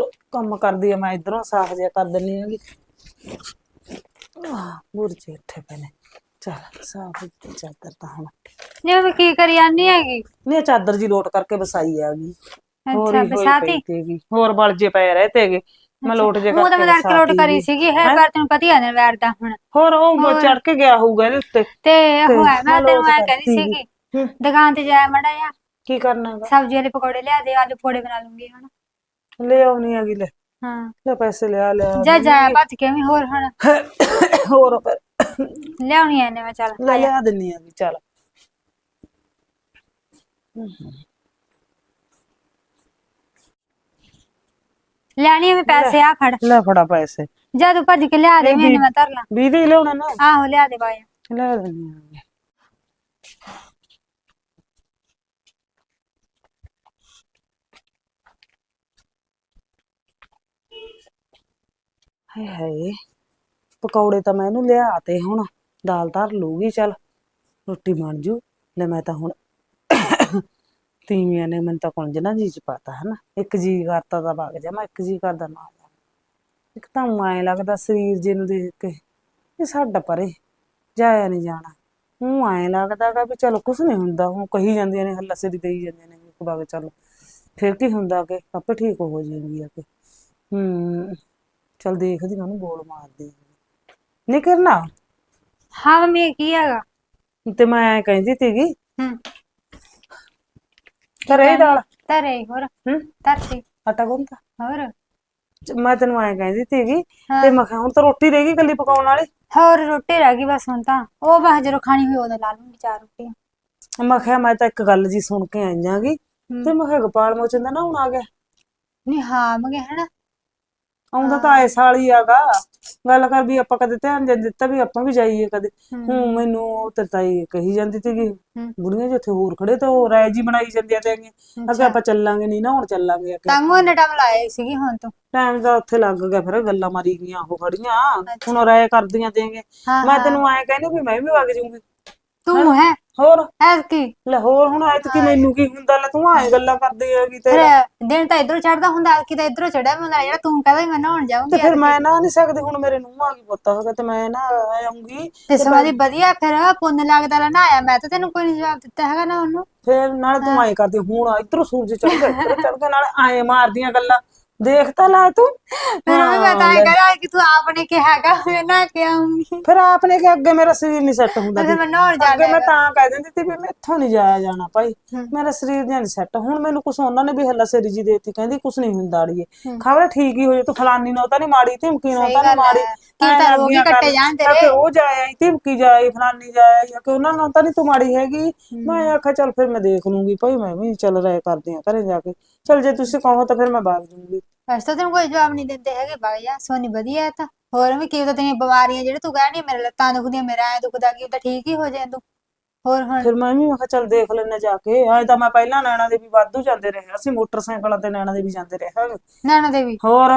ਉਧਰ ਕੰਮ ਕਰਦੀ ਆ ਮੈਂ ਇਧਰੋਂ ਸਾਫ਼ ਜਿਹਾ ਕਰ ਦਿੰਨੀ ਆਂਗੀ ਬੁਰਜੇ ਇੱਥੇ ਪਏ ਨੇ। ਚਲ ਸਾਫ਼ ਚਾਦਰ ਤਾਂ ਹੁਣ। ਨਹੀਂ ਮੈਂ ਕੀ ਕਰੀ ਜਾਨੀ ਹੈਗੀ? ਇਹ ਚਾਦਰ ਜੀ ਲੋਟ ਕਰਕੇ ਵਸਾਈ ਆ ਗਈ ਹੋਰ ਅੱਛਾ ਹੀ ਹੋਈ ਬਸਾਤੀ ਪਈ ਤੀਗੀ। ਹੋਰ ਬਲ ਜੇ ਪਏ ਰਹੇ ਤੇਗੇ। ਮੈਂ ਲੋਟ ਜੇ ਮੂੰਹ ਤਾਂ ਮੈਂ ਕਰਕੇ ਤੜਕੇ ਲੋਟ ਵਸਾਤੀ ਕਰੀ। ਸੀਗੀ ਹੈ? ਪਰ ਤੈਨੂੰ ਪਤਾ ਹੀ ਆ ਨਾ ਵੈਰ ਦਾ ਹੁਣ। ਹੋਰ ਉਹ ਚੜ ਕੇ ਗਿਆ ਹੋਊਗਾ ਇਹਦੇ ਉੱਤੇ। ਤੇ ਉਹ ਹੈ ਮੈਂ ਤੈਨੂੰ ਐ ਕਹਿੰਦੀ। ਸੀਗੀ ਹੂੰ। ਦੁਕਾਨ ਤੇ ਜਾਇਆ ਮੜਾ ਜਾ ਕੀ ਕਰਨਾ ਗਾ ਸਬਜ਼ੀ ਵਾਲੇ ਪਕੌੜੇ ਲਿਆ ਦੇ ਆਲੂ ਪਕੌੜੇ ਬਣਾ ਲੂੰਗੀ ਹੁਣ। ਲੈ ਆਉਣੀ ਹੈਗੀ ਲੈ। ਹਾਂ। ਲੈ ਪੈਸੇ ਲਿਆ ਲਿਆ ਜਾ ਜਾ ਭੱਜ ਕੇ ਵੀ ਹੋਰ ਹੁਣ। ਹੋਰ ਫਿਰ। ਲਿਆਉਣੀ ਐ ਨੇ ਮੈਂ ਚੱਲ ਲੈ ਲਿਆ ਦਿੰਨੀ ਆ ਵੀ ਚੱਲ। ਲੈਣੀ ਐ ਪੈਸੇ ਆ ਫੜ। ਲੈ ਫੜਾ ਪੈਸੇ। ਜਾ ਤੂੰ ਭੱਜ ਕੇ ਲਿਆ ਦੇ ਮੈਨੂੰ ਮੈਂ ਧਰ ਲਾਂ। 20 ਦੇ ਲਿਆਉਣਾ ਨਾ। ਆਹੋ ਲਿਆ ਦੇ ਬਾਇਆ ਲੈ ਦਿੰਨੀ ਆ। ਹਾਏ ਹਾਏ, ਪਕੌੜੇ ਤਾਂ ਮੈਂ ਇਹਨੂੰ ਲਿਆ ਤੇ ਹੁਣ ਦਾਲ ਧਰ ਲੂਗੀ ਚੱਲ ਰੋਟੀ ਬਣ ਜੂ, ਲੈ ਮੈਂ ਤਾਂ ਹੁਣ ਤੀਵੀਆਂ ਨੇ ਮੈਨੂੰ ਤਾਂ ਕੁੰਜ ਨਾ ਜੀ ਚ ਪਾਤਾ ਹਨਾ, ਇੱਕ ਜੀ ਕਰਤਾ ਤਾਂ ਵਗ ਜਾ, ਮੈਂ ਇੱਕ ਜੀ ਕਰਦਾ ਨਾ ਇੱਕ ਤਾਂ ਐ ਲੱਗਦਾ ਸਰੀਰ ਜੇ ਨੂੰ ਦੇਖ ਕੇ ਇਹ ਸਾਡਾ ਪਰੇ, ਜਾਇਆ ਨਹੀਂ ਜਾਣਾ। ਹੂੰ ਐ ਲੱਗਦਾ ਗਾ ਵੀ ਚਲੋ ਕੁਛ ਨਹੀਂ ਹੁੰਦਾ ਹੁਣ ਕਹੀ ਜਾਂਦੀਆਂ ਨੇ, ਹੱਲਾ ਸਿਰ ਦੇਈ ਜਾਂਦੀਆਂ ਨੇ ਇੱਕ ਬਾਗ ਚੱਲ। ਫਿਰ ਕੀ ਹੁੰਦਾ ਕਿ ਆਪੇ ਠੀਕ ਹੋ ਜਾਏਗੀ ਆ ਕੇ ਹੂੰ ਚਲ ਦੇਖਦੀ ਮੈਂ ਉਹਨੂੰ ਬੋਲ ਮਾਰਦੀ ਨਹੀਂ ਕਰਨਾ? ਹਾਂ ਮੰਮੀ ਇਹ ਕੀ ਹੈਗਾ? ਤੇ ਮੈਂ ਐਂ ਕਹਿੰਦੀ ਤੀਗੀ ਹੂੰ। ਹੀ ਦਾਲ। ਧਰੇ ਹੋਰ। ਹੂੰ। ਧਰਤੀ। ਆਟਾ ਗੁੰਨਤਾ ਹੋਰ? ਮੈਂ ਤੈਨੂੰ ਐਂ ਕਹਿੰਦੀ ਤੀਗੀ ਹਾਂ। ਤੇ ਮੈਂ ਕਿਹਾ ਹੁਣ ਤਾਂ ਰੋਟੀ ਰਹਿ ਗਈ ਕੱਲੀ ਪਕਾਉਣ ਵਾਲੀ। ਹੋਰ ਰੋਟੀ ਰਹਿ ਗਈ ਬਸ ਹੁਣ ਤਾਂ। ਉਹ ਬਸ ਜਦੋਂ ਖਾਣੀ ਹੋਈ ਉਦੋਂ ਲਾ ਲੂੰਗੀ ਚਾਰ ਰੋਟੀਆਂ। ਮੈਂ ਕਿਹਾ ਮੈਂ ਤਾਂ ਇੱਕ ਗੱਲ ਜੀ ਸੁਣ ਕੇ ਆਈਆਂਗੀ ਤੇ ਮੈਂ ਕਿਹਾ ਗੋਪਾਲ ਮੋਚਨ ਦਾ ਨਾ ਹੁਣ ਆ ਗਿਆ। ਨਹੀਂ ਹਾਂ ਮਗੇ ਹਨਾ ਆਉਂਦਾ ਤਾਂ ਆਏ ਸਾਲ ਹੀ ਆਗਾ ਗੱਲ ਕਰ ਵੀ ਆਪਾਂ ਕਦੇ ਧਿਆਨ ਦੇ ਦਿੱਤਾ ਵੀ ਆਪਾਂ ਵੀ ਜਾਈਏ ਕਦੇ। ਹੂੰ। ਮੈਨੂੰ ਉਹ ਤੇ ਤਾਈ ਕਹੀ ਜਾਂਦੀ ਸੀਗੀ ਹੂੰ। ਬੁੜੀਆਂ ਜਿੱਥੇ ਹੋਰ ਖੜੇ ਤਾਂ ਉਹ ਰਾਏ ਜੀ ਬਣਾਈ ਜਾਂਦੀਆਂ ਤੇ ਅੱਗੇ ਆਪਾਂ ਚੱਲਾਂਗੇ ਨਹੀਂ ਨਾ ਹੁਣ ਚੱਲਾਂਗੇ ਅੱਗੇ। ਤੰਗੋ ਇੰਨਾ ਟਾਈਮ ਲਾਇਆ ਸੀਗੀ ਹੁਣ ਤੂੰ? ਟਾਈਮ ਦਾ ਉੱਥੇ ਲੱਗ ਗਿਆ ਫਿਰ ਗੱਲਾਂ ਮਾਰੀ ਗਈਆਂ ਉਹ ਖੜੀਆਂ। ਹੁਣ ਉਹ ਰਾਏ ਕਰਦੀਆਂ ਹਾਂ ਮੈਂ ਤੈਨੂੰ ਐਂ ਕਹਿੰਦੀ ਵੀ ਮੈਂ ਵੀ ਵਗ ਜਾਊਂਗੀ ਤੂੰ ਹੈ? ਹੋਰ? ਐ ਕੀ ਲੈ ਹੋਰ ਹੁਣ ਐਤ ਕੀ ਮੈਨੂੰ ਕੀ ਹੁੰਦਾ? ਲੈ ਤੂੰ ਐਂ ਗੱਲਾਂ ਕਰਦੀ ਹੈਗੀ ਤੇ ਫਿਰ ਦਿਨ ਤਾਂ ਇਧਰੋਂ ਚੜਦਾ ਹੁੰਦਾ ਕਿ ਤਾਂ ਇਧਰੋਂ ਚੜਿਆ ਹੁੰਦਾ ਜਿਹੜਾ ਤੂੰ ਕਹਦਾ ਮੈਂ ਨਹਾਉਣ ਤੇ ਜਾਊਂਗੀ ਫਿਰ ਮੈਂ ਨਾ ਨਹੀਂ ਸਕਦੀ ਹੁਣ ਮੇਰੇ ਨੂੰ ਆ ਗਈ ਪੁੱਤ ਹੋਗਾ ਤੇ ਮੈਂ ਨਾ ਆਉਂਗੀ ਤੇ ਸਮਾਦੀ ਵਧੀਆ ਫਿਰ ਪੁੰਨ ਲੱਗਦਾ ਲਾ ਨਾ ਆਇਆ ਮੈਂ ਤਾਂ ਤੈਨੂੰ ਕੋਈ ਨੀ ਜਵਾਬ ਦਿੱਤਾ ਹੈਗਾ ਨਾ ਉਹਨੂੰ। ਫਿਰ ਨਾਲੇ ਤੂੰ ਐਂ ਕਰਦੀ ਹੁਣ ਇਧਰੋਂ ਸੂਰਜ ਚੜ ਗਿਆ ਇਧਰੋਂ ਚੜ ਗਿਆ ਨਾਲੇ ਐਂ ਮਾਰਦੀਆਂ ਗੱਲਾਂ। ਦੇਖ ਤਾਂ ਲੈ ਤੂੰ। ਫਿਰ ਵੀ ਮੈਂ ਤਾਂ ਇਹ ਕਰਾਂ ਕਿ ਤੂੰ ਆਪਨੇ ਕਿਹਾ ਹੈਗਾ ਮੈਂ ਨਾ ਕਿ ਆਉਂਗੀ ਫਿਰ ਆਪਨੇ ਕਿ ਅੱਗੇ ਮੇਰਾ ਸਰੀਰ ਨਹੀਂ ਸੈੱਟ ਹੁੰਦਾ ਫਿਰ ਮੈਂ ਨਹਾਉਣ ਜਾਣਾ ਅੱਗੇ ਮੈਂ ਤਾਂ ਕਹਿ ਦਿੰਦੀ ਸੀ ਵੀ ਮੈਥੋਂ ਨਹੀਂ ਜਾਇਆ ਜਾਣਾ ਭਾਈ। ਮੇਰਾ ਸਰੀਰ ਨਹੀਂ ਸੈੱਟ ਹੁਣ ਮੈਨੂੰ ਕੁਛ ਉਹਨਾਂ ਨੇ ਵੀ ਹੱਲਾ ਸੇਰੀ ਜੀ ਦੇਤੀ ਕਹਿੰਦੀ ਕੁਛ ਨਹੀਂ ਹੁੰਦਾ ਅੜੀਏ। ਖਬਰ ਠੀਕ ਹੀ ਹੋ ਜਾ ਤੂੰ ਫਲਾਨੀ ਨੂੰ ਤਾਂ ਨਹੀਂ ਮਾੜੀ ਧਮਕੀ ਨੂੰ ਤਾਂ ਨਹੀਂ ਮਾੜੀ। ਕੀ ਤਾਂ ਰੋਗ ਕੱਟੇ। ਜਾਣ ਕਿ ਉਹ ਜਾਇਆ ਧਮਕੀ ਜਾਏ ਫਲਾਨੀ ਜਾਏ ਜਾਂ ਕਿ ਉਹਨਾਂ ਨੂੰ ਤਾਂ ਨਹੀਂ ਤੂੰ ਮਾੜੀ ਹੈਗੀ। ਮੈਂ ਆਖਿਆ ਚੱਲ ਫਿਰ ਮੈਂ ਦੇਖ ਲੂੰਗੀ ਭਾਈ ਮੈਂ ਵੀ ਚੱਲ ਰਹਿ ਕਰਦੀ ਆ ਘਰੇ ਜਾ ਕੇ। ਚੱਲ ਜੇ ਤੁਸੀਂ ਕਹੋ ਤਾਂ ਫਿਰ ਮੈਂ ਬਾਗ ਜੂੰਗੀ ਬਸ ਤਾਂ ਤੈਨੂੰ ਕੋਈ ਜਵਾਬ ਨਹੀਂ ਦਿੰਦੇ ਹੈਗੇ ਬਾਈ ਜਾ ਸੋਨੀ ਵਧੀਆ ਹੈ ਤਾਂ। ਹੋਰ ਵੀ ਕੀ ਤਾਂ ਤੇਰੀਆਂ ਬਿਮਾਰੀਆਂ ਜਿਹੜੇ ਤੂੰ ਕਹਿਣੀ ਮੇਰੇ ਲੱਤਾਂ ਦੁਖਦੀਆਂ ਮੇਰਾ ਐ ਦੁਖਦਾ ਕੀ ਉਹ ਤਾਂ ਠੀਕ ਹੀ ਹੋ ਜਾਏ ਤੂੰ। ਹੋਰ ਹੁਣ? ਫਿਰ ਮੈਂ ਵੀ ਮੈਂ ਕਿਹਾ ਚੱਲ ਦੇਖ ਲੈਣੇ ਜਾ ਕੇ। ਐ ਤਾਂ ਮੈਂ ਪਹਿਲਾਂ ਨੈਣਾ ਦੇ ਵੀ ਵਾਧੂ ਜਾਂਦੇ ਰਹੇ ਅਸੀਂ ਮੋਟਰਸਾਈਕਲਾਂ ਤੇ ਨੈਣਾ ਦੇ ਵੀ ਜਾਂਦੇ ਰਹੇ। ਨੈਣਾ ਦੇਵੀ ਹੋਰ?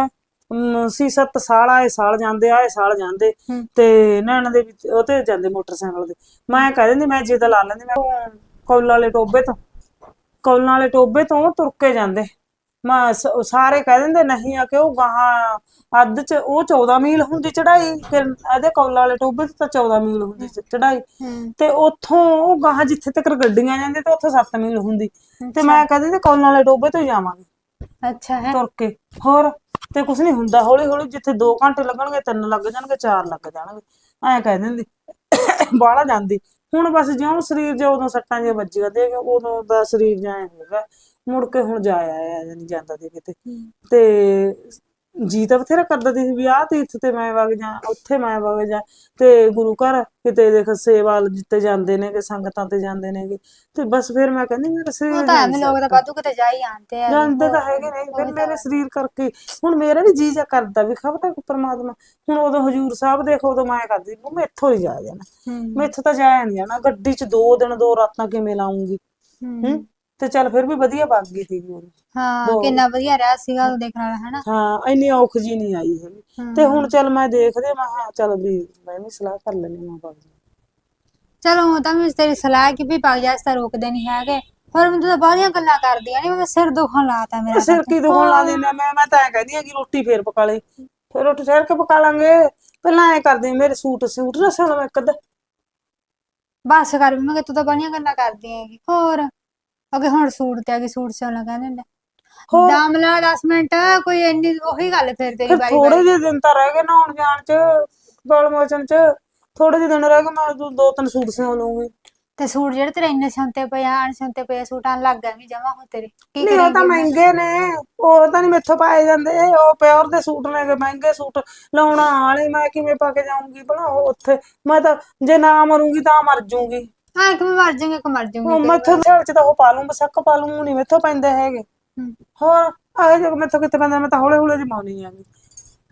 ਸੀ ਸੱਤ ਸਾਲ ਆਏ ਸਾਲ ਜਾਂਦੇ ਆਏ ਸਾਲ ਜਾਂਦੇ। ਤੇ ਨੈਣਾ ਦੇ ਵੀ ਉਹ ਤੇ ਜਾਂਦੇ ਮੋਟਰਸਾਈਕਲ ਤੇ। ਮੈਂ ਕਹਿ ਦਿੰਦੀ ਮੈਂ ਜਿੱਦ ਲਾ ਲੈਂਦੀ ਮੈਂ ਕੌਲ ਵਾਲੇ ਟੋਬੇ ਤੋਂ। ਕੌਲ ਵਾਲੇ ਟੋਬੇ ਤੋਂ ਤੁਰ ਕੇ ਜਾਂਦੇ। ਮੈਂ ਸ- ਸਾਰੇ ਕਹਿ ਦਿੰਦੇ ਨਹੀਂ ਆ ਕਿ ਉਹ ਗਾਹਾਂ ਅੱਧ ਚ ਉਹ 14 ਮੀਲ ਹੁੰਦੀ ਚੜਾਈ ਫਿਰ ਇਹਦੇ ਕੌਲ ਵਾਲੇ ਟੋਬੇ ਤੋਂ ਤਾਂ 14 ਮੀਲ ਹੁੰਦੀ ਚੜਾਈ ਹੂੰ। ਤੇ ਉੱਥੋਂ ਉਹ ਗਾਹਾਂ ਜਿੱਥੇ ਤੱਕ ਗੱਡੀਆਂ ਜਾਂਦੇ ਤੇ ਉੱਥੇ 7 ਮੀਲ ਹੁੰਦੀ। ਤੇ ਮੈਂ ਕਹਿੰਦੀ ਤੇ ਕੌਲ ਵਾਲੇ ਟੋਬੇ ਤੋਂ ਹੀ ਜਾਵਾਂਗੇ। ਅੱਛਾ ਹੈ। ਤੁਰ ਕੇ। ਹੋਰ ਤੇ ਕੁਝ ਨਹੀਂ ਹੁੰਦਾ। ਹੌਲੀ ਹੌਲੀ ਜਿੱਥੇ 2 ਘੰਟੇ ਲੱਗਣਗੇ 3 ਲੱਗ ਜਾਣਗੇ 4 ਲੱਗ ਜਾਣਗੇ। ਐਂ ਕਹਿ ਦਿੰਦੀ। ਬਾਹਲਾ ਜਾਂਦੀ। ਹੁਣ ਬਸ ਜਿਉਂ ਸਰੀਰ ਜੇ ਉਦੋਂ ਸੱਟਾਂ ਜੇ ਵੱਜੀਆਂ ਤੇ ਉਦੋਂ ਦਾ ਸਰੀਰ ਜਾਂ ਐਂ ਹੋ ਗਿਆ। ਮੁੜ ਕੇ ਹੁਣ ਜਾ ਆਇਆ ਨਹੀਂ ਜਾਂਦਾ ਤੇ ਕਿਤੇ। ਤੇ ਜੀ ਤਾਂ ਬਥੇਰਾ ਕਰਦਾ ਸੀ ਵੀ ਆਹ ਤੀਰਥ ਤੇ ਮੈਂ ਵਗ ਜਾ ਉੱਥੇ ਮੈਂ ਵਗ ਜਾ। ਤੇ ਗੁਰੂ ਘਰ ਕਿਤੇ ਦੇਖ ਸੇਵਾ ਜਿੱਤੇ ਜਾਂਦੇ ਨੇ ਕਿ ਸੰਗਤਾਂ ਤੇ ਜਾਂਦੇ ਨੇਗੇ। ਤੇ ਬਸ ਫਿਰ ਮੈਂ ਕਹਿੰਦੀ ਮੇਰਾ ਸਰੀਰ ਉਹ ਤਾਂ ਐਵੇਂ ਲੋਕ ਤਾਂ ਵਾਧੂ ਕਿਤੇ ਜਾ ਹੀ ਆ। ਜਾਂਦੇ ਤਾਂ ਹੈਗੇ ਨਹੀਂ ਫਿਰ ਮੇਰੇ ਸਰੀਰ ਕਰਕੇ ਹੁਣ ਮੇਰਾ ਵੀ ਜੀ ਜਾ ਕਰਦਾ ਵੀ ਖਬਰ ਹੈ ਪਰਮਾਤਮਾ ਹੁਣ ਉਦੋਂ ਹਜੂਰ ਸਾਹਿਬ ਦੇਖੋ ਉਦੋਂ ਮੈਂ ਕਰਦੀ ਵੀ ਮੈਂ ਇੱਥੋਂ ਹੀ ਜਾ ਜਾਣਾ। ਮੈਂ ਇੱਥੋਂ ਤਾਂ ਜਾਇਆ ਨਹੀਂ ਜਾਣਾ ਗੱਡੀ 'ਚ ਦੋ ਦਿਨ ਦੋ ਰਾਤਾਂ ਕਿਵੇਂ ਲਾਉਂਗੀ? ਹੂੰ। ਤੇ ਚੱਲ ਫਿਰ ਵੀ ਵਧੀਆ ਵਗ ਗਈ ਸੀ ਹਾਂ ਕਿੰਨਾ ਵਧੀਆ ਰਿਹਾ ਸੀਗਾ ਉਹ ਦੇਖਣ ਵਾਲਾ ਹਨਾ? ਹਾਂ ਇੰਨੀ ਔਖ ਜੀ ਨਹੀਂ ਆਈ ਹੈਗੀ। ਤੇ ਹੁਣ ਚੱਲ ਮੈਂ ਦੇਖਦੇ ਮੈਂ ਹਾਂ ਚੱਲ ਵੀ ਮੈਂ ਵੀ ਸਲਾਹ ਕਰ ਲੈਣੀ ਮੈਂ ਬਾਬਾ ਚਲੋ ਉਹ ਤਾਂ ਵੀ ਤੇਰੀ ਸਲਾਹ ਕਿ ਵੀ ਪਗ ਜਾ ਇਸ ਤਾਂ ਰੋਕਦੇ ਨਹੀਂ ਹੈਗੇ। ਹੋਰ ਮੈਨੂੰ ਤਾਂ ਬਾਹਲੀਆਂ ਗੱਲਾਂ ਕਰਦੀਆਂ ਨੇ ਮੈਂ ਸਿਰ ਦੁਖਣ ਲਾਤਾ ਮੇਰਾ ਸਿਰ ਕੀ ਦੁਖਣ ਲਾ ਦੇਣਾ ਮੈਂ ਮੈਂ ਤਾਂ ਐ ਕਹਿੰਦੀ ਆ ਕਿ ਰੋਟੀ ਫੇਰ ਪਕਾ ਲਈ। ਫਿਰ ਰੋਟੀ ਠਹਿਰ ਕੇ ਪਕਾ ਲਾਂਗੇ। ਪਹਿਲਾਂ ਐ ਕਰਦੇ ਮੇਰੇ ਸੂਟ ਸੂਟ ਨਾ ਸਿਉਣਾ ਮੈਂ ਅੱਧਾ। ਬਸ ਕਰ ਮੈਂ ਕਿਹਾ ਤੂੰ ਤਾਂ ਬਾਹਲੀਆਂ ਗੱਲਾਂ ਕਰਦੀ ਹੈਗੀ ਹੋਰ। ਅਗੇ ਹੁਣ ਸੂਟ ਤੇ ਆ ਗਈ ਸੂਟ ਸਿਉਣਾ ਕਹਿੰਦੇ ਨੇ ਹੋਰ? ਦਾਮ ਲਾ 10 ਮਿੰਟ ਕੋਈ ਇੰਨੀ ਉਹੀ ਗੱਲ ਫਿਰ ਤੇਰੀ ਫਿਰ ਬਾਈ ਥੋੜੇ ਜਿਹੇ ਦਿਨ ਤਾਂ ਰਹਿ ਗਏ ਨਹਾਉਣ ਜਾਣ ਚ ਗਲ ਮੋਚਨ ਚ ਥੋੜੇ ਜਿਹੇ ਦਿਨ ਰਹਿ ਗਏ ਮੈਂ ਦੋ ਦੋ ਤਿੰਨ ਸੂਟ ਸਿਉਂ ਲੂੰਗੀ ਤੇ ਸੂਟ ਜਿਹੜੇ ਤੇਰੇ ਇੰਨੇ ਸਿਉਂਤੇ ਪਏ ਆ ਅਣਸਿਉਂਤੇ ਪਏ ਆ, ਸੂਟ ਲੱਗ ਗਏ ਵੀ ਜਮਾ ਹੋ ਤੇਰੇ। ਕੀ ਨਹੀਂ ਉਹ ਤਾਂ ਕਰੇਂਗੀ ਮਹਿੰਗੇ ਨੇ ਉਹ ਤਾਂ ਨਹੀਂ ਮੈਥੋਂ ਪਾਏ ਜਾਂਦੇ ਉਹ ਪਿਓਰ ਦੇ ਸੂਟ ਨੇ ਗੇ, ਮਹਿੰਗੇ ਸੂਟ। ਲਾਉਣਾ ਵਾਲੇ ਮੈਂ ਕਿਵੇਂ ਪਾ ਕੇ ਜਾਊਂਗੀ ਭਲਾ ਉਹ ਉੱਥੇ ਮੈਂ ਤਾਂ ਜੇ ਨਾ ਮਰੂੰਗੀ ਤਾਂ ਮਰ ਜੂੰਗੀ। ਹਾਂ ਕਿ ਮੈਂ ਮਰ ਜਾਵਾਂਗੀ ਕਿ ਮਰ ਉਹ ਜਾਵਾਂਗੀ ਮੈਥੋਂ ਚ ਤਾਂ ਉਹ ਪਾ ਲੂੰ ਬਸਕ ਪਾ ਲੂੰ ਨਹੀਂ ਮੈਥੋਂ ਪੈਂਦੇ ਹੈਗੇ। ਹੋਰ ਆਏ ਜੇ ਮੈਥੋਂ ਕਿਤੇ ਪੈਂਦਾ ਮੈਂ ਤਾਂ ਹੌਲੇ ਹੌਲੇ ਜਿਹੀ ਪਾਉਣੀ ਆ।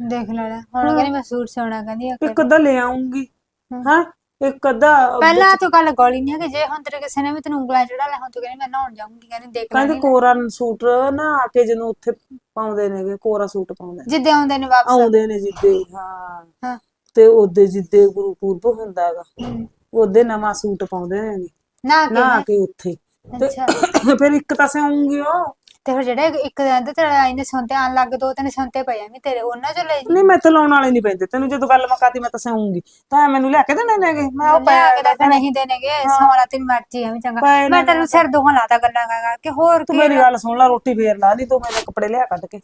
ਦੇਖ ਲੈ ਲੈ ਹੁਣ ਕਹਿੰਦੀ ਮੈਂ ਸੂਟ ਸਿਉਣਾ ਕਹਿੰਦੀ ਆ ਇੱਕ ਅੱਧਾ ਲੈ ਆਉਂਗੀ ਹਾਂ। ਇੱਕ ਅੱਧਾ ਪਹਿਲਾਂ ਤੂੰ ਗੱਲ ਗੋਲੀ ਨਹੀਂ ਹੈ ਕਿ ਜੇ ਹੁਣ ਤੇਰੇ ਕਿਸੇ ਨੇ ਵੀ ਤੈਨੂੰ ਉਂਗਲਾਂ ਚੜਾ ਲੈ ਹੁਣ ਤੂੰ ਕਹਿੰਦੀ ਮੈਂ ਨਹਾਉਣ ਜਾਊਂਗੀ ਕਹਿੰਦੀ ਦੇਖ ਕਹਿੰਦੇ ਲੈਣੀ ਕੋਰਾ ਸੂਟ ਨਾ ਆ ਕੇ ਜਦੋਂ ਉੱਥੇ ਪਾਉਂਦੇ ਨੇਗੇ ਕੋਰਾ ਸੂਟ ਪਾਉਂਦੇ ਨੇ। ਜਿੱਦੇ ਆਉਂਦੇ ਨੇ ਵਾਪਸ। ਆਉਂਦੇ ਨੇ ਜਿੱਦੇ ਹਾਂ। ਹਾਂ। ਤੇ ਉਹਦੇ ਜਿੱਦੇ ਗੁਰੂ ਪੂਰਬ ਹੁੰਦਾ ਹੈਗਾ ਹਮ, ਉਹਦੇ ਨਵਾਂ ਸੂਟ ਪਾਉਂਦੇ ਨੇ ਨਾ ਕੇ ਨਾ ਕੇ ਉੱਥੇ। ਤੇ ਅੱਛਾ। ਫਿਰ ਇੱਕ ਤਾਂ ਸਿਆਉਂਗੀ ਉਹ। ਤੇ ਫਿਰ ਜਿਹੜੇ ਇੱਕ ਦਿਨ ਤੇ ਤੇਰੇ ਆਈ ਨੇ ਸੁਣਤੇ ਆਣ ਲੱਗ ਦੋ ਤਿੰਨ ਸੁਣਤੇ ਪਏ ਆ ਵੀ ਤੇਰੇ ਉਹਨਾਂ ਚੋਂ ਲੈ ਜੀ। ਨਹੀਂ ਮੈਂ ਤੇ ਲਾਉਣ ਵਾਲੇ ਨਹੀਂ ਪੈਂਦੇ। ਤੈਨੂੰ ਜਦੋਂ ਗੱਲ ਮੁਕਾਤੀ ਮੈਂ ਤਾਂ ਸਿਆਉਂਗੀ ਤਾਂ ਮੈਨੂੰ ਲਿਆ ਕੇ ਦੇਣੇ ਨੇਗੇ ਮੈਂ ਉਹ ਲਿਆ ਕੇ ਤਾਂ ਨਹੀਂ ਦੇਣਗੇ ਸੋਹਣਾ ਤੇਰੀ ਮਰਜ਼ੀ ਐਵੇਂ ਚੰਗਾ। ਮੈਂ ਤੈਨੂੰ ਸਿਰ ਦੋਹਾਂ ਲਾਤਾ ਗੱਲਾਂ ਕਰ ਕੇ ਹੋਰ ਤੂੰ ਮੇਰੀ ਗੱਲ ਸੁਣ ਲੈ ਰੋਟੀ ਫੇਰ ਲਾ ਲਈ ਤੂੰ ਮੇਰੇ ਕੱਪੜੇ ਲਿਆ ਕੱਢ ਕੇ।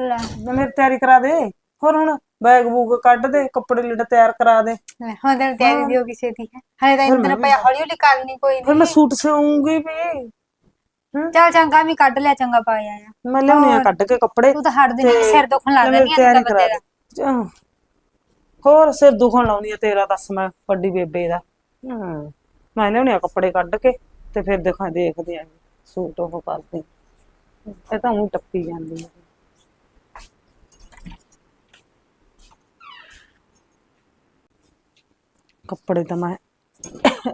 ਲੈ। ਮੈਂ ਮੇਰੀ ਤਿਆਰੀ ਕਰਾ ਦੇ। ਹੋਰ ਹੁਣ ਬੈਗ ਬੂਗ ਕੱਢ ਦੇ ਕੱਪੜੇ ਲੀੜਾ ਤਿਆਰ ਕਰਾ ਦੇ। ਤਿਆਰੀ ਹੋ ਕਿਸੇ ਦੀ ਹੈ ਹਲੇ ਤਾਂ ਇੰਦਰ ਪਿਆ ਹੌਲੀ ਹੌਲੀ ਕਰ ਕੋਈ ਫਿਰ ਮੈਂ ਸੂਟ ਸਿਆਉਂਗੀ ਵੀ। ਨਹੀਂ ਚੱਲ ਚੰਗਾ ਵੀ ਕੱਢ ਲਿਆ ਚੰਗਾ ਪਾਇਆ ਆ। ਮੈਂ ਲਿਆਉਣੀ ਆ ਕੱਢ ਕੇ ਕੱਪੜੇ ਤੂੰ ਤਾਂ ਹਟਦੀ ਨਹੀਂ ਸਿਰ ਦੁਖਣ ਲੱਗ ਮੈਂ ਜਾਂਦੀ ਆ ਤਿਆਰੀ ਕਰਾ ਦਾ। ਆਹ। ਹੋਰ ਸਿਰ ਦੁਖਣ ਲਾਉਣੀ ਆ ਤੇਰਾ ਦੱਸ ਮੈਂ ਵੱਡੀ ਬੇਬੇ ਦਾ। ਹਮ ਮੈਂ ਲਿਆਉਣੀ ਆ ਕੱਪੜੇ ਕੱਢ ਕੇ ਤੇ ਫਿਰ ਦਿਖਾ ਦੇਖਦੇ ਆ ਸੂਟ ਉਹ ਕਰਦੇ ਆ। ਇਹ ਤਾਂ ਉਹ ਟੱਪੀ ਜਾਂਦੀ ਹੈ ਕੱਪੜੇ ਤਾਂ ਮੈਂ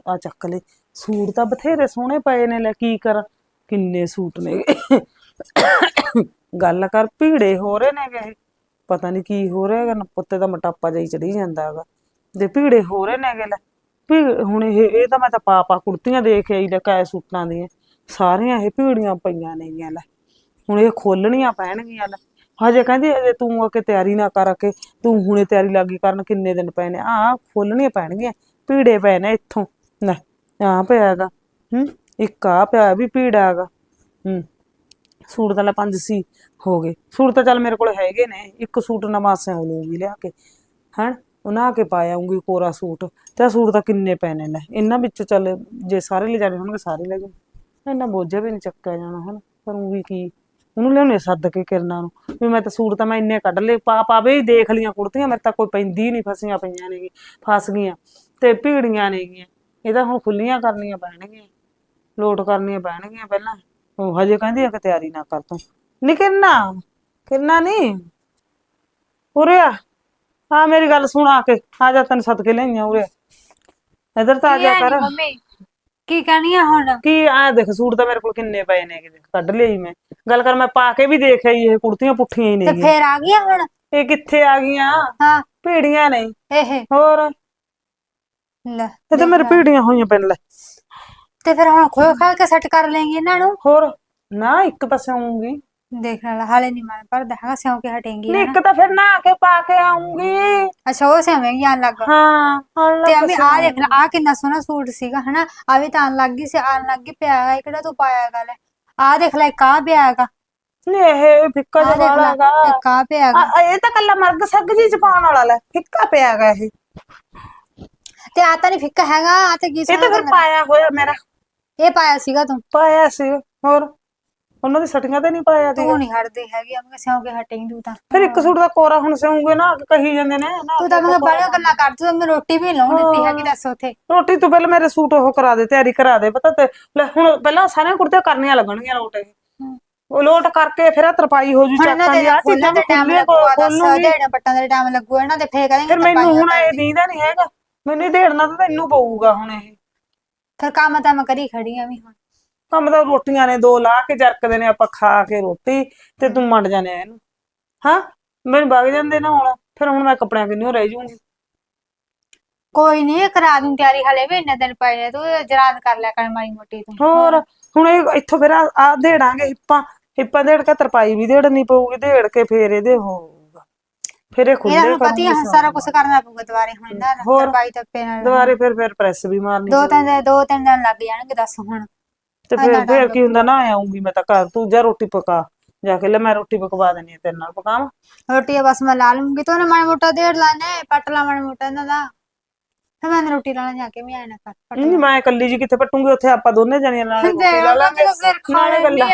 ਆ ਚੱਕ ਲਏ। ਸੂਟ ਤਾਂ ਬਥੇਰੇ ਸੋਹਣੇ ਪਏ ਨੇ, ਲੈ ਕੀ ਕਰਾਂ? ਕਿੰਨੇ ਸੂਟ ਨੇ ਗੱਲ ਕਰ, ਭੀੜੇ ਹੋ ਰਹੇ ਨੇ ਇਹ। ਪਤਾ ਨਹੀਂ ਕੀ ਹੋ ਰਿਹਾ ਹੈਗਾ ਨਾ ਪੁੱਤੇ ਦਾ ਮਟਾਪਾ ਜਾਈ ਚੜੀ ਜਾਂਦਾ ਹੈਗਾ। ਦੇ ਭੀੜੇ ਹੋ ਰਹੇ ਨੇ ਲੈ। ਭੀ, ਹੁਣ ਇਹ ਇਹ ਤਾਂ ਮੈਂ ਤਾਂ ਪਾ ਪਾ ਕੁੜਤੀਆਂ ਦੇਖ ਆਈ, ਲੈ, ਕਾਇ ਸੂਟਾਂ ਦੀਆਂ। ਸਾਰੀਆਂ ਇਹ ਭੀੜੀਆਂ ਪਈਆਂ ਨੇਗੀਆਂ, ਲੈ। ਹੁਣ ਇਹ ਖੋਲਣੀਆਂ ਪੈਣਗੀਆਂ, ਲੈ। ਹਜੇ ਕਹਿੰਦੀ, ਹਜੇ ਤੂੰ ਆ ਕੇ ਤਿਆਰੀ ਨਾ ਕਰ ਕੇ, ਤੂੰ ਹੁਣੇ ਤਿਆਰੀ ਲੱਗੀ ਕਰਨ ਕਿੰਨੇ ਦਿਨ ਪਏ ਨੇ। ਆ ਖੋਲਣੀਆਂ ਪੈਣਗੀਆਂ, ਭੀੜੇ ਪਏ ਨੇ ਇੱਥੋਂ। ਲੈ ਆ ਪਿਆ ਹੈਗਾ, ਹੂੰ, ਇੱਕ ਆ ਪਿਆ ਵੀ ਭੀੜਾ ਹੈਗਾ, ਹੂੰ। ਸੂਟ ਤਾਂ ਪੰਜ ਸੀ, ਹੋ ਗਏ। ਸੂਟ ਤਾਂ ਚੱਲ ਮੇਰੇ ਕੋਲ ਹੈਗੇ ਨੇ, ਇੱਕ ਸੂਟ ਨਵਾਂ ਸਿਉਂ ਲੂੰਗੀ ਲਿਆ ਕੇ ਹਨ ਉਹਨਾਂ ਆ ਕੇ ਪਾ ਆਉਂਗੀ ਕੋਰਾ ਸੂਟ। ਤੇ ਆਹ ਸੂਟ ਤਾਂ ਕਿੰਨੇ ਪੈਣੇ ਨੇ ਇਹਨਾਂ ਵਿੱਚ ਚੱਲ ਜੇ ਸਾਰੇ ਲੈ ਜਾਣੇ ਹੋਣਗੇ, ਸਾਰੇ ਲੈ ਜਾਓ ਇੰਨਾ ਬੋਝਾ ਵੀ ਨਹੀਂ ਚੱਕਿਆ ਜਾਣਾ, ਹਨ ਪਰ ਉਹ ਵੀ ਕੀ? ਉਹਨੂੰ ਲਿਆਉਣੇ ਸੱਦ ਕੇ ਕਿਰਨਾਂ ਨੂੰ। ਵੀ ਮੈਂ ਤਾਂ ਸੂਟ ਤਾਂ ਮੈਂ ਇੰਨੇ ਕੱਢ ਲਏ ਪਾ ਪਾਵੇ ਹੀ ਦੇਖ ਲੀਆਂ ਕੁੜਤੀਆਂ ਮੇਰੇ ਤਾਂ ਕੋਈ ਪੈਂਦੀ ਨਹੀਂ ਫਸੀਆਂ ਪਈਆਂ ਨੇਗੀ ਫਸ ਗਈਆਂ ਤੇ ਭੀੜੀਆਂ ਨੇਗੀਆਂ। ਇਹ ਤਾਂ ਹੁਣ ਖੁੱਲੀਆਂ ਕਰਨੀਆਂ ਪੈਣਗੀਆਂ ਲੋਟ ਕਰਨੀਆਂ ਪੈਣਗੀਆਂ ਪਹਿਲਾਂ। ਉਹ ਹਜੇ ਕਹਿੰਦੀ ਆ ਕਿ ਤਿਆਰੀ ਨਾ ਕਰ ਤੂੰ। ਨੀ ਕਿਰਨਾ ਕਿਰਨਾ ਨਹੀਂ ਉਰੇ ਆ। ਆ ਮੇਰੀ ਗੱਲ ਸੁਣ ਕੇ ਆ ਜਾ ਤੈਨੂੰ ਸੱਦ ਕੇ ਲਿਆਈਆਂ ਉਰੇ। ਇਧਰ ਤਾਂ ਆ ਜਾ ਕਰ। ਕੀ ਕਹਿਣੀ ਆ ਹੁਣ? ਕੀ ਆ ਦੇਖ ਸੂਟ ਤਾਂ ਮੇਰੇ ਕੋਲ ਕਿੰਨੇ ਪਏ ਨੇ ਕਿ ਕੱਢ ਲਈ ਮੈਂ। ਗੱਲ ਕਰ ਮੈਂ ਪਾ ਕੇ ਵੀ ਦੇਖ ਆਈ ਇਹ ਕੁੜਤੀਆਂ ਪੁੱਠੀਆਂ ਹੀ ਤੇ ਨੇ ਫੇਰ ਆ ਗਈਆਂ ਹੁਣ? ਇਹ ਕਿੱਥੇ ਆ ਗਈਆਂ? ਹਾਂ। ਭੀੜੀਆਂ ਨੇ। ਇਹ। ਹੋਰ? ਲੈ ਇਹ ਤਾਂ ਮੇਰੇ ਭੀੜੀਆਂ ਹੋਈਆਂ ਪੈਣ ਲੈ। ਤੇ ਫਿਰ ਹੁਣ ਖੋਲ ਖਾਲ ਕੇ ਸੈੱਟ ਕਰ ਲੈਂਗੇ ਇਹਨਾਂ ਨੂੰ? ਹੋਰ? ਨਾ ਇੱਕ ਤਾਂ ਸਿਆਉਂਗੀ ਦੇਖ ਲੈ ਹਾਲੇ ਨਹੀਂ ਮਨ ਪਰ ਦਹਾਗਾ ਸਿਉਂ ਕੇ ਹਟੇਂਗੀ ਨਹੀਂ ਇੱਕ ਤਾਂ ਫਿਰ ਨਹਾ ਕੇ ਪਾ ਕੇ ਆਉਂਗੀ ਅੱਛਾ ਉਹ ਸਿਆਵੇਂਗੀ ਆਣ ਲੱਗ। ਹਾਂ ਹੁਣ ਤੇ ਅਮੀ ਆ ਦੇਖ ਲੈ ਆ ਕਿੰਨਾ ਸੋਹਣਾ ਸੂਟ ਸੀਗਾ ਹਨਾ? ਆ ਵੀ ਤਾਂ ਆਣ ਲੱਗ ਗਈ ਸੀ ਆਣ ਲੱਗ ਗਈ ਪਿਆ ਹੈਗਾ ਇਹ ਕਿਹੜਾ ਤੂੰ ਪਾਇਆ ਗੱਲ ਆ ਦੇਖ ਲੈ ਆ ਪਿਆ ਹੈਗਾ। ਨਹੀਂ ਇਹ ਫਿੱਕਾ ਆ ਜਿਹਾ ਦੇਖ ਲੈ ਆ ਪਿਆ ਹੈਗਾ। ਇਹ ਤਾਂ ਕੱਲਾ ਮਰਗ ਸੱਗ ਜੀ ਚ ਪਾਉਣ ਵਾਲਾ ਲੈ ਫਿੱਕਾ ਪਿਆ ਹੈਗਾ ਇਹ। ਤੇ ਆ ਤਾਂ ਨਹੀਂ ਫਿੱਕਾ ਹੈਗਾ ਆ ਤੇ ਕੀ ਇਹ ਤਾਂ ਸੋਹਣਾ ਫਿਰ ਪਾਇਆ ਹੋਇਆ ਮੇਰਾ। ਇਹ ਪਾਇਆ ਸੀਗਾ ਤੂੰ? ਪਾਇਆ ਸੀ ਹੋਰ? ਉਹਨਾਂ ਦੀ ਸਟੀਆਂ ਤੇ ਨਹੀਂ ਪਾਇਆ ਸੀ ਤੂੰ ਨਹੀਂ ਹਟਦੀ ਹੈਗੀ ਅਮੀ ਸਿਉਂ ਕੇ ਹਟੇਂਗੀ ਤੂੰ ਤਾਂ। ਫਿਰ ਇੱਕ ਸੂਟ ਦਾ ਕੋਰਾ ਹੁਣ ਸਿਉਂਗੇ ਨਾ ਕਹੀ ਜਾਂਦੇ ਨੇ ਨਾ ਤੂੰ ਤਾਂ ਮੈਂ ਬੜੀਆਂ ਗੱਲਾਂ ਕਰਦੀ ਤੂੰ ਮੈਨੂੰ ਰੋਟੀ ਵੀ ਲਾਉਣ ਦਿੱਤੀ ਹੈਗੀ ਦੱਸ ਉਥੇ। ਰੋਟੀ ਤੋਂ ਪਹਿਲਾਂ ਮੇਰੇ ਸੂਟ ਉਹ ਕਰਾ ਦੇ ਤਿਆਰੀ ਕਰਾ ਦੇ ਪਤਾ ਤੇ ਲੈ ਹੁਣ ਪਹਿਲਾਂ ਸਾਰੀਆਂ ਕੁੜਤੀਆਂ ਕਰਨੀਆਂ ਲੱਗਣਗੀਆਂ ਲੋਟ ਇਹ। ਉਹ ਲੋਟ ਕਰਕੇ ਫਿਰ ਆ ਤਰਪਾਈ ਹੋ ਜੂ ਚੱਕਾਂ ਦੇ ਆ ਚੀਜ਼ਾਂ ਦੇ ਟਾਈਮ ਲੱਗੂਗਾ ਦੱਸ ਦੇਣਾ ਪੱਟਾਂ ਦੇ ਟਾਈਮ ਲੱਗੂਗਾ ਇਹਨਾਂ ਦੇ ਫੇਰ ਕਹਿੰਦੇ ਫਿਰ ਮੈਨੂੰ ਹੁਣ ਇਹ ਦੀਦਾ ਨਹੀਂ ਹੈਗਾ ਮੈਨੂੰ ਢੇੜਨਾ ਤਾਂ ਤੈਨੂੰ ਪਊਗਾ ਹੁਣ ਇਹ। ਫਿਰ ਕੰਮ ਤਾਂ ਮੈਂ ਕਰੀ ਖੜੀ ਆ ਵੀ ਹੁਣ। ਕੰਮ ਤਾਂ ਰੋਟੀਆਂ ਨੇ ਦੋ ਲਾ ਕੇ ਜਰਕਦੇ ਨੇ ਆਪਾਂ ਖਾ ਕੇ ਰੋਟੀ ਤੇ ਤੂੰ ਮੰਡ ਜਾਣੇ ਆ ਇਹਨੂੰ। ਹਾਂ? ਮੈਨੂੰ ਵਗ ਜਾਂਦੇ ਨਾ ਹੁਣ ਫਿਰ ਹੁਣ ਮੈਂ ਕੱਪੜਿਆਂ ਕਿੰਨੂ ਰਹਿ ਜੂੰਗੀ। ਕੋਈ ਨਹੀਂ ਕਰਾ ਦੂੰ ਤਿਆਰੀ ਹਲੇ ਵੀ ਇੰਨੇ ਦਿਨ ਪਏ ਨੇ ਤੂੰ ਜਰਾਨ ਕਰ ਲਿਆ ਕਰ ਮਾੜੀ ਮੋਟੀ ਤੂੰ। ਹੋਰ ਹੁਣ ਇਹ ਇੱਥੋਂ ਫਿਰ ਆ ਦੇੜਾਂਗੇ ਹਿੱਪਾਂ ਹਿੱਪਾਂ ਦੇੜ ਕੇ ਤਰਪਾਈ ਵੀ ਦੇੜਨੀ ਪਊਗੀ ਦੇੜ ਕੇ ਫੇਰ ਇਹਦੇ ਹੋਊਗਾ। ਫਿਰ ਇਹ ਇਹਨਾਂ ਖੁੱਲੇ ਨੂੰ ਪਤੀ ਕਰੂੰਗੀ ਸਾਰਾ ਕੁਝ ਕਰਨਾ ਪਊਗਾ ਦੁਬਾਰੇ ਹੁਣ ਇਹਨਾਂ ਹੋਰ। ਤਰਪਾਈ ਤੱਪੇ ਨਾਲ। ਦੁਬਾਰੇ ਫਿਰ ਫਿਰ ਪ੍ਰੈਸ ਵੀ ਮਾਰਨੀ ਦੋ ਤਿੰਨ ਦਿਨ- ਦੋ ਤਿੰਨ ਦਿਨ ਲੱਗ ਜਾਣਗੇ ਦੱਸ ਹੁਣ। ਤੇ ਫਿਰ ਫਿਰ ਕੀ ਹੁੰਦਾ ਨਾ ਆਉਂਗੀ ਮੈਂ ਤਾਂ ਘਰ ਤੂੰ ਜਾ ਰੋਟੀ ਪਕਾ। ਜਾ ਕੇ ਲੈ ਮੈਂ ਰੋਟੀ ਪਕਵਾ ਦੇਣੀ ਆ ਤੇਰੇ ਨਾਲ ਪਕਾਵਾਂ? ਰੋਟੀ ਬਸ ਮੈਂ ਲਾ ਲੂੰਗੀ ਤੂੰ ਨਾ ਮਾੜਾ ਮੋਟਾ ਦੇੜ ਲਾਣੇ ਪੱਟ ਲਾ ਮਾੜਾ ਮੋਟਾ ਇਹਨਾਂ ਦਾ। ਫਿਰ ਮੈਂ ਰੋਟੀ ਲਾਣਾ ਜਾ ਕੇ ਵੀ ਆਇਆ ਨਾ ਕਰ ਪੱਟ ਨਹੀਂ ਮੈਂ ਇਕੱਲੀ ਜੀ ਕਿੱਥੇ ਪਟੂੰਗੀ ਉੱਥੇ ਆਪਾਂ ਦੋਨੇ ਜਣੀਆਂ ਨਾਲ ਰੋਟੀ ਲਾ ਲਾਂਗੇ। ਫਿਰ ਨਾਲੇ ਖਾਣੇ ਗੱਲਾਂ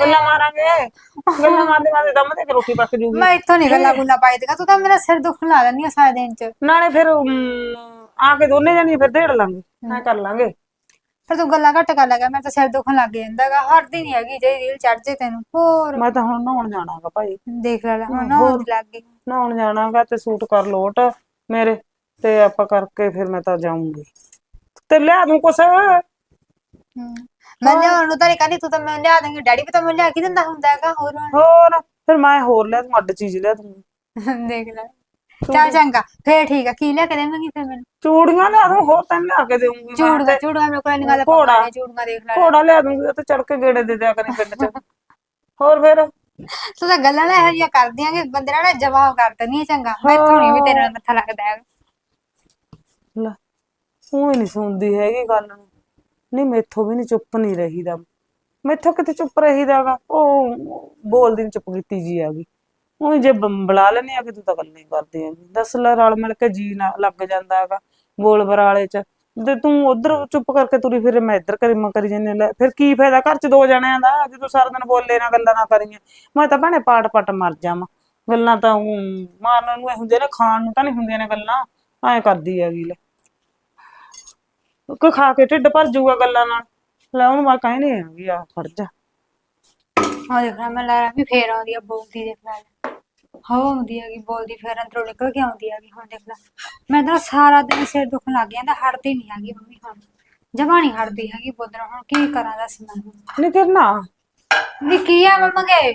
ਗੱਲਾਂ ਮਾਰਾਂਗੇ। ਗੱਲਾਂ ਮਾਰਦੇ ਮਾਰਦੇ ਦਮ ਤੇ ਰੋਟੀ ਪੱਕ ਜੂਗੀ। ਮੈਂ ਇੱਥੋਂ ਨਹੀਂ ਗੱਲਾਂ ਗੁੱਲਾਂ ਪਾਈ ਦੇਗਾ ਤੂੰ ਤਾਂ ਮੇਰਾ ਸਿਰ ਦੁਖਣ ਲਾ ਦਿੰਦੀ ਆ ਸਾਰੇ ਦਿਨ ਚ। ਨਾਲੇ ਫਿਰ ਆ ਕੇ ਦੋਨੇ ਜਣੀਆਂ ਫਿਰ ਦੇੜ ਲਾਂਗੇ ਐ ਕਰ ਲਾਂਗੇ। ਫਿਰ ਤੂੰ ਗੱਲਾਂ ਘੱਟ ਕਰ ਲੱਗਾ ਮੈਂ ਤਾਂ ਸਿਰ ਦੁਖਣ ਲੱਗ ਜਾਂਦਾਗਾ ਹਟਦੀ ਨਹੀਂ ਹੈਗੀ ਜੇ ਰੀਲ ਚੜ ਜੇ ਤੈਨੂੰ ਹੋਰ। ਮੈਂ ਤਾਂ ਹੁਣ ਨਹਾਉਣ ਜਾਣਾਗਾ ਭਾਈ। ਦੇਖ ਲੈ ਲੈ ਹੁਣ ਹੋਣ ਲੱਗ ਗਈ। ਨਹਾਉਣ ਜਾਣਾਗਾ ਤੇ ਸੂਟ ਕਰ ਲੋਟ ਮੇਰੇ ਤੇ ਆਪਾਂ ਕਰਕੇ ਫਿਰ ਮੈਂ ਤਾਂ ਜਾਊਂਗੀ। ਤੇ ਲਿਆ ਦੂੰ ਕੁਛ। ਮੈਂ ਲਿਆਉਣ ਨੂੰ ਤਾਂ ਨਹੀਂ ਕਹਿੰਦੀ ਤੂੰ ਤਾਂ ਮੈਂ ਲਿਆ ਦੇਂਗੀ। ਡੈਡੀ ਵੀ ਤਾਂ ਮੈਨੂੰ ਲਿਆ ਕੇ ਦਿੰਦਾ ਹੁੰਦਾ ਹੈਗਾ ਹੋਰ ਹੋਰ ਫਿਰ ਮੈਂ ਹੋਰ ਲਿਆ ਦੂੰ ਅੱਡ ਚੀਜ਼ ਲਿਆ ਦੂੰ ਹੁਣ। ਦੇਖ ਲੈ। ਚੱਲ ਚੰਗਾ ਫੇਰ ਠੀਕ ਆ ਕੀ ਲਿਆ ਕੇ ਦੇਵਾਂਗੀ ਫਿਰ ਮੈਨੂੰ? ਚੂੜੀਆਂ ਲਿਆ ਦੂੰ ਹੋਰ ਤੈਨੂੰ ਲਿਆ ਕੇ ਦੇਊਂਗੀ ਮੈਂ ਚੂੜਗਾ ਚੂੜਗਾ ਮੇਰੇ ਕੋਲ ਨਿਕਾਲ ਘੋੜਾ। ਚੂੜਗਾ ਦੇਖ ਲੈ। ਘੋੜਾ ਲਿਆ ਦੂੰਗੀ ਤੇ ਚੜ ਕੇ ਗੇੜੇ ਦੇ ਦਿਆ ਕਰੀ ਪਿੰਡ ਚ। ਹੋਰ ਫਿਰ? ਤੂੰ ਤਾਂ ਗੱਲਾਂ ਨਾ ਇਹੋ ਜਿਹੀਆਂ ਕਰਦੀਆਂ ਕਿ ਬੰਦੇ ਨਾਲ ਜਵਾਬ ਕਰ ਦਿੰਦੀ ਚੰਗਾ। ਮੈਂ ਥੋੜੀ ਵੀ ਤੇਰੇ ਨਾਲ ਮੱਥਾ ਲੱਗਦਾ ਹੈ ਲੈ ਉਹ ਨਹੀਂ ਸੁਣਦੀ ਹੈਗੀ ਗੱਲ ਨੂੰ। ਨਹੀਂ ਮੈਥੋਂ ਵੀ ਨਹੀਂ ਚੁੱਪ ਨਹੀਂ ਰਹੀਦਾ। ਮੈਥੋਂ ਕਿਤੇ ਚੁੱਪ ਰਹੀਦਾਗਾ ਉਹ ਬੋਲਦੀ ਚੁੱਪ ਕੀਤੀ ਜੀ ਆ ਗਈ ਉਹ ਜੇ ਬੰ- ਬੁਲਾ ਲੈਨੇ ਆ ਕਿ ਤੂੰ ਤਾਂ ਗੱਲਾਂ ਹੀ ਕਰਦੀ ਆ। ਦੱਸ ਲੈ ਰਲ ਮਿਲ ਕੇ ਜੀ ਨਾ ਲੱਗ ਜਾਂਦਾ ਹੈਗਾ ਬੋਲ ਬਰਾਲੇ ਚ। ਤੇ ਤੂੰ ਉਧਰ ਚੁੱਪ ਕਰਕੇ ਤੁਰੀ ਫਿਰ, ਮੈਂ ਇੱਧਰ ਕਰੀ, ਮੈਂ ਕਰੀ ਜਾਂਦੀ ਲੈ, ਫਿਰ ਕੀ ਫਾਇਦਾ? ਘਰ ਚ ਦੋ ਜਣਿਆਂ ਦਾ, ਜਦੋਂ ਸਾਰਾ ਦਿਨ ਬੋਲੇ ਨਾ, ਗੱਲਾਂ ਨਾ ਕਰੀਆਂ ਮੈਂ ਤਾਂ ਭੈਣੇ ਪਾਟ ਪਾਟ ਮਰ ਜਾਵਾਂ ਗੱਲਾਂ ਤਾਂ ਊਂ ਮਾਰਨ ਨੂੰ ਇਹ ਹੁੰਦੇ ਨੇ, ਖਾਣ ਨੂੰ ਤਾਂ ਨਹੀਂ ਹੁੰਦੀਆਂ ਨੇ ਗੱਲਾਂ। ਐ ਕਰਦੀ ਹੈਗੀ, ਲੈ। ਕੋਈ ਖਾ ਕੇ ਢਿੱਡ ਭਰ ਜਾਊਗਾ ਗੱਲਾਂ ਨਾਲ। ਲੈ, ਉਹਨੂੰ ਮੈਂ ਕਹਿੰਦੀ ਹੈਗੀ ਆ, ਖੜ ਜਾ। ਹਾਂ ਦੇਖ ਲੈ, ਮੈਂ ਲਾਇਆ ਵੀ ਫੇਰ ਆਉਂਦੀ ਆ ਬੋਲਦੀ ਦੇਖ ਲੈ। ਹਵਾ ਆਉਂਦੀ ਹੈਗੀ ਬੋਲਦੀ ਫੇਰ ਅੰਦਰੋਂ ਨਿਕਲ ਕੇ ਆਉਂਦੀ ਹੈਗੀ ਹੁਣ ਦੇਖ ਲੈ। ਮੈਂ ਤਾਂ ਸਾਰਾ ਦਿਨ ਸਿਰ ਦੁਖਣ ਲੱਗ ਜਾਂਦਾ ਹਟਦੀ ਨਹੀਂ ਹੈਗੀ ਮੰਮੀ ਹੁਣ। ਜਮਾ ਨਹੀਂ ਹਟਦੀ ਹੈਗੀ ਬੋਲਣਾ ਹੁਣ ਕੀ ਕਰਾਂ ਦੱਸ ਮੈਂ? ਹੁਣ ਨਹੀਂ ਕਰਨਾ ਵੀ ਕੀ ਆ ਮੰਮਾ ਕੇ?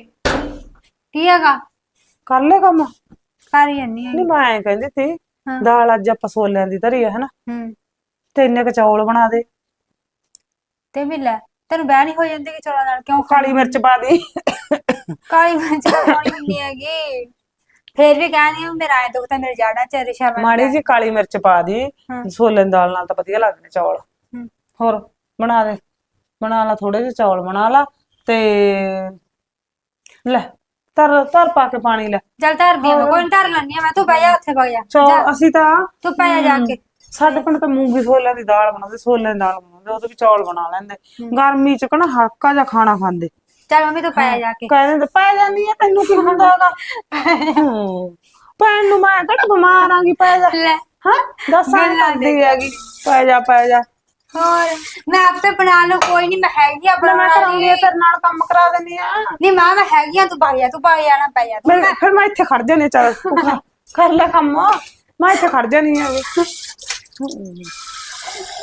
ਕੀ ਹੈਗਾ? ਕਰ ਲੈ ਕੰਮ। ਕਰ ਹੀ ਆ ਨਹੀਂ ਮੈਂ ਐਂ ਕਹਿੰਦੀ ਸੀ ਹਾਂ। ਦਾਲ ਅੱਜ ਆਪਾਂ ਛੋਲਿਆਂ ਦੀ ਧਰੀ ਆ ਹਨਾ? ਹੂੰ। ਤੇ ਇੰਨੇ ਕ ਚੌਲ ਬਣਾ ਦੇ। ਤੇ ਵੀ ਲੈ ਤੈਨੂੰ ਬਹਿ ਨਹੀਂ ਹੋ ਜਾਂਦੀ ਕਿ ਚੌਲਾਂ ਨਾਲ ਕਿਉਂ ਕਾਲੀ ਮਿਰਚ ਪਾ ਦੀ। ਕਾਲੀ ਮਿਰਚ ਪਾਉਣੀ ਹੁੰਦੀ ਹੈਗੀ। ਫੇਰ ਵੀ ਕਹਿੰਦੀ ਆ ਮੇਰਾ ਐ ਦੁਖਦਾ ਮੇਰੇ ਜਾੜਾ ਚ ਰਿਸ਼ਾ ਮੈਂ ਮਾੜੀ ਜੀ ਕਾਲੀ ਮਿਰਚ ਪਾ ਦੀ ਹਾਂ। ਦੀ ਦਾਲ ਨਾਲ ਤਾਂ ਵਧੀਆ ਲੱਗਦੇ ਚੌਲ। ਹੂੰ। ਹੋਰ ਬਣਾ ਦੇ। ਬਣਾ ਲਾ ਥੋੜੇ ਜਿਹੇ ਚੌਲ ਬਣਾ ਲਾ ਤੇ ਲੈ ਤਰ ਤਰ ਪਾ ਕੇ ਪਾਣੀ ਲੈ। ਚੱਲ ਧਰਦੀ ਮੈਂ ਕੋਈ ਨੀ ਧਰ ਲੈਣੀ ਆ ਮੈਂ ਤੂੰ ਬਹਿ ਜਾ ਉੱਥੇ ਬਹਿ ਜਾ। ਚੌਲ ਅਸੀਂ ਤਾਂ ਤੂੰ ਪੈ ਜਾ ਜਾ ਕੇ। ਸਾਡੇ ਪਿੰਡ ਤਾਂ ਮੂੰਗੀ ਛੋਲਿਆਂ ਦੀ ਦਾਲ ਬਣਾਉਂਦੇ ਛੋਲਿਆਂ ਦੀ ਦਾਲ ਬਣਾਉਂਦੇ ਉਹਦੇ ਵਿੱਚ ਚੌਲ ਬਣਾ ਲੈਂਦੇ। ਗਰਮੀ ਚ ਕਹਣਾ ਹਲਕਾ ਜਿਹਾ ਖਾਣਾ ਖਾਂਦੇ। ਚੱਲ ਮੰਮੀ ਤੂੰ ਪੈ ਜਾ ਕੇ। ਕਹਿੰਦੇ ਪੈ ਜਾਂਦੀ ਆ ਤੈਨੂੰ ਕੀ ਹੁੰਦਾ ਹੈਗਾ। ਪੈਣ ਨੂੰ ਮੈਂ ਕਿਹੜਾ ਬਿਮਾਰ ਆਂਗੀ ਪੈ ਜਾ। ਲੈ। ਹਾਂ? ਦੱਸ ਆਂ ਗੱਲਾਂ ਕਰਦੀ ਹੈਗੀ। ਪੈ ਜਾ ਪੈ ਜਾ। ਹੋਰ ਮੈਂ ਆਪੇ ਬਣਾ ਲੂ ਕੋਈ ਨਹੀਂ ਮੈਂ ਹੈਗੀ ਆ ਲੈ ਮੈਂ ਕਰਾਂਗੀ ਲਈ ਤੇਰੇ ਨਾਲ ਕੰਮ ਕਰਾ ਦਿੰਦੀ ਆ। ਨਹੀਂ ਮਾਂ ਮੈਂ ਹੈਗੀ ਆ ਤੂੰ ਪੈ ਜਾ ਤੂੰ ਪੈ ਜਾ ਨਾ ਪੈ ਜਾ ਤੂੰ ਮੈਂ ਫਿਰ ਮੈਂ ਇੱਥੇ ਖੜ ਜਾਣੀ ਚੱਲ ਤੂੰ ਕਰ- ਕਰ ਲੈ ਕੰਮ। ਮੈਂ ਇੱਥੇ ਖੜ ਜਾਣੀ ਆ।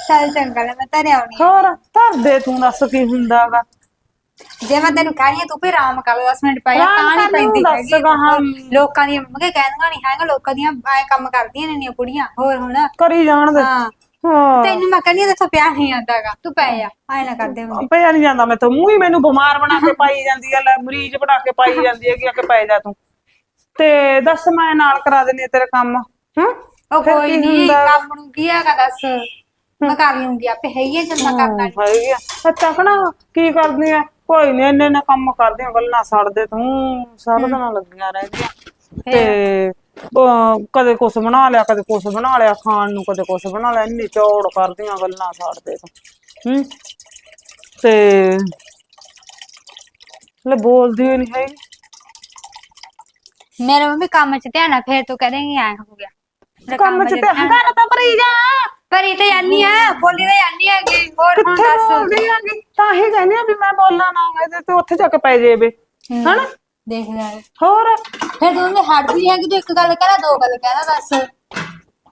ਚੱਲ ਚੰਗਾ ਲੈ ਮੈਂ ਧਰਿਆ ਆਉਣੀ ਆ। ਹੋਰ ਧਰ ਦੇ ਤੂੰ ਦੱਸ ਕੀ ਹੁੰਦਾਗਾ ਜੇ ਮੈਂ ਤੈਨੂੰ ਕਹਿਣੀ ਆ ਤੂੰ ਵੀ ਆਰਾਮ ਕਰ ਲੈ 10 ਮਿੰਟ ਪੈ ਜਾ ਆਰਾਮ ਤਾਂ ਨਹੀਂ ਨੂੰ ਪੈਂਦੀ ਦੱਸ ਹੈਗੀ। ਗਾਹਾਂ। ਲੋਕਾਂ ਦੀਆਂ ਮੰਗੇ ਕਹਿੰਦੀਆਂ ਨਹੀਂ ਹੈਗਾ ਲੋਕਾਂ ਦੀਆਂ ਐ ਕੰਮ ਕਰਦੀਆਂ ਨੇ ਨੀਆਂ ਕੁੜੀਆਂ ਹੋਰ ਹੁਣ। ਕਰੀ ਜਾਣ ਦੇ। ਹਾਂ। ਹਾਂ। ਤੈਨੂੰ ਮੈਂ ਕਹਿੰਦੀ ਤੇ ਪਿਆ ਨਹੀਂ ਆਂਦਾਗਾ ਤੂੰ ਪੈ ਜਾ ਐ ਨਾ ਕਰਦੇ ਹੁੰਦੇ। ਪਿਆ ਨਹੀਂ ਜਾਂਦਾ ਮੈਂ ਤਾਂ ਮੂੰਹ ਹੀ ਮੈਨੂੰ ਬਿਮਾਰ ਬਣਾ ਕੇ ਪਾਈ ਜਾਂਦੀ ਆ ਲੈ ਮਰੀਜ਼ ਬਣਾ ਕੇ ਪਾਈ ਜਾਂਦੀ ਹੈ ਕਿ ਆ ਕੇ ਪੈ ਜਾ ਤੂੰ। ਤੇ ਦੱਸ ਮੈਂ ਨਾਲ ਕਰਾ ਆ ਤੇਰੇ ਕੰਮ ਹਾਂ? ਉਹ ਕੋਈ ਨਹੀਂ ਕੰਮ ਨੂੰ ਕੀ ਹੈਗਾ ਦੱਸ? ਮੈਂ ਕਰ ਲੂੰਗੀ ਆਪੇ ਜਦ ਮੈਂ ਕਰਨਾ ਹੈਗੀ ਆ। ਅੱਛਾ ਕਹਣਾ ਕੀ ਕਰਦੀ ਆ? ਕੋਈ ਨਹੀਂ ਇੰਨੇ ਇੰਨੇ ਕੰਮ ਕਰਦੀ ਆ ਗੱਲਾਂ ਛੱਡਦੇ ਤੂੰ ਸਾਰਾ ਦਿਨ ਲੱਗੀਆਂ ਰਹਿੰਦੀਆਂ। ਤੇ ਅਹ, ਕਦੇ ਕੁਛ ਬਣਾ ਲਿਆ ਕਦੇ ਕੁਛ ਬਣਾ ਲਿਆ ਖਾਣ ਨੂੰ ਕਦੇ ਕੁਛ ਬਣਾ ਲਿਆ ਇੰਨੀ ਚੌੜ ਕਰਦੀਆਂ ਗੱਲਾਂ ਛੱਡਦੇ ਤੂੰ। ਹੂੰ। ਤੇ ਲੈ ਬੋਲਦੀ ਹੀ ਨਹੀਂ ਹੈਗੀ। ਮੇਰੇ ਮੰਮੀ ਕੰਮ 'ਚ ਧਿਆਨ ਆ ਫੇਰ ਤੂੰ ਕਹੇਂਗੀ ਐ ਹੋ ਗਿਆ। ਮੇਰੇ ਕੰਮ ਚ ਤੇ ਹੰਕਾਰ ਤਾਂ ਭਰੀ ਜਾ। ਪਰ ਇਹ ਤਾਂ ਜਾਨੀ ਆ ਬੋਲੀ ਤਾਂ ਜਾਨੀ ਹੈਗੀ ਹੋਰ ਹੁਣ ਕਿੱਥੇ ਦੱਸ। ਬੋਲਦੀ ਆਂਗੀ ਤਾਂ ਹੀ ਕਹਿੰਦੀ ਆ ਵੀ ਮੈਂ ਬੋਲਾਂ ਨਾ ਇਹਦੇ ਤੇ ਉੱਥੇ ਜਾ ਕੇ ਪੈ ਜੇਵੇ ਹਨਾ? ਦੇਖ ਲੈ। ਹੋਰ? ਫਿਰ ਤੂੰ ਨੇ ਹੱਟ ਵੀ ਹੈਗੀ ਤੂੰ ਇੱਕ ਗੱਲ ਕਹਿਣਾ ਦੋ ਗੱਲ ਕਹਿਣਾ ਦੱਸ।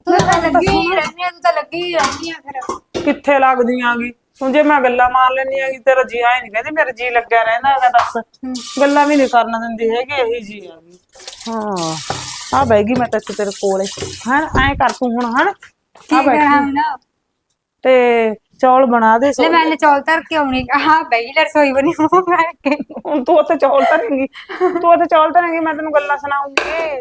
ਤੂੰ ਤਾਂ ਲੱਗੀ ਹੀ ਆ ਤੂੰ ਤਾਂ ਲੱਗੀ ਹੀ ਰਹਿੰਦੀ ਆ ਫਿਰ। ਕਿੱਥੇ ਲੱਗਦੀ ਆਂਗੀ? ਹੁਣ ਜੇ ਮੈਂ ਗੱਲਾਂ ਮਾਰ ਲੈਣੀ ਆਂਗੀ ਤੇਰਾ ਜੀ ਆਏ ਨਹੀਂ ਕਹਿੰਦੀ ਮੇਰਾ ਜੀ ਲੱਗਿਆ ਰਹਿੰਦਾ ਹੈਗਾ ਦੱਸ। ਗੱਲਾਂ ਵੀ ਨਹੀਂ ਕਰਨ ਦਿੰਦੀ ਹੈਗੀ ਇਹੀ ਜੀ ਆਂਗੀ ਹਾਂ। ਆ ਬੈਗੀ ਮੈਂ ਤਾਂ ਇੱਥੇ ਤੇਰੇ ਕੋਲੇ। ਹਾਂ? ਐਂ ਕਰ ਤੂੰ ਹੁਣ ਹਨ ਕੀ ਕਰਾਂ ਹੁਣ ਤੇ ਚੌਲ ਬਣਾ ਦੇ ਲੈ ਮੈਂ ਲੈ ਚੌਲ ਧਰ ਕੇ ਆਉਣੀ ਹਾਂ ਬਈ ਲੈ ਰਸੋਈ ਬਣੀ ਮੂੰਹ ਬੈਠ ਕੇ। ਹੁਣ ਤੂੰ ਉੱਥੇ ਚੌਲ ਧਰੇਂਗੀ। ਤੂੰ ਉੱਥੇ ਚੌਲ ਧਰੇਂਗੀ ਮੈਂ ਤੈਨੂੰ ਗੱਲਾਂ ਸੁਣਾਉਂਗੀ।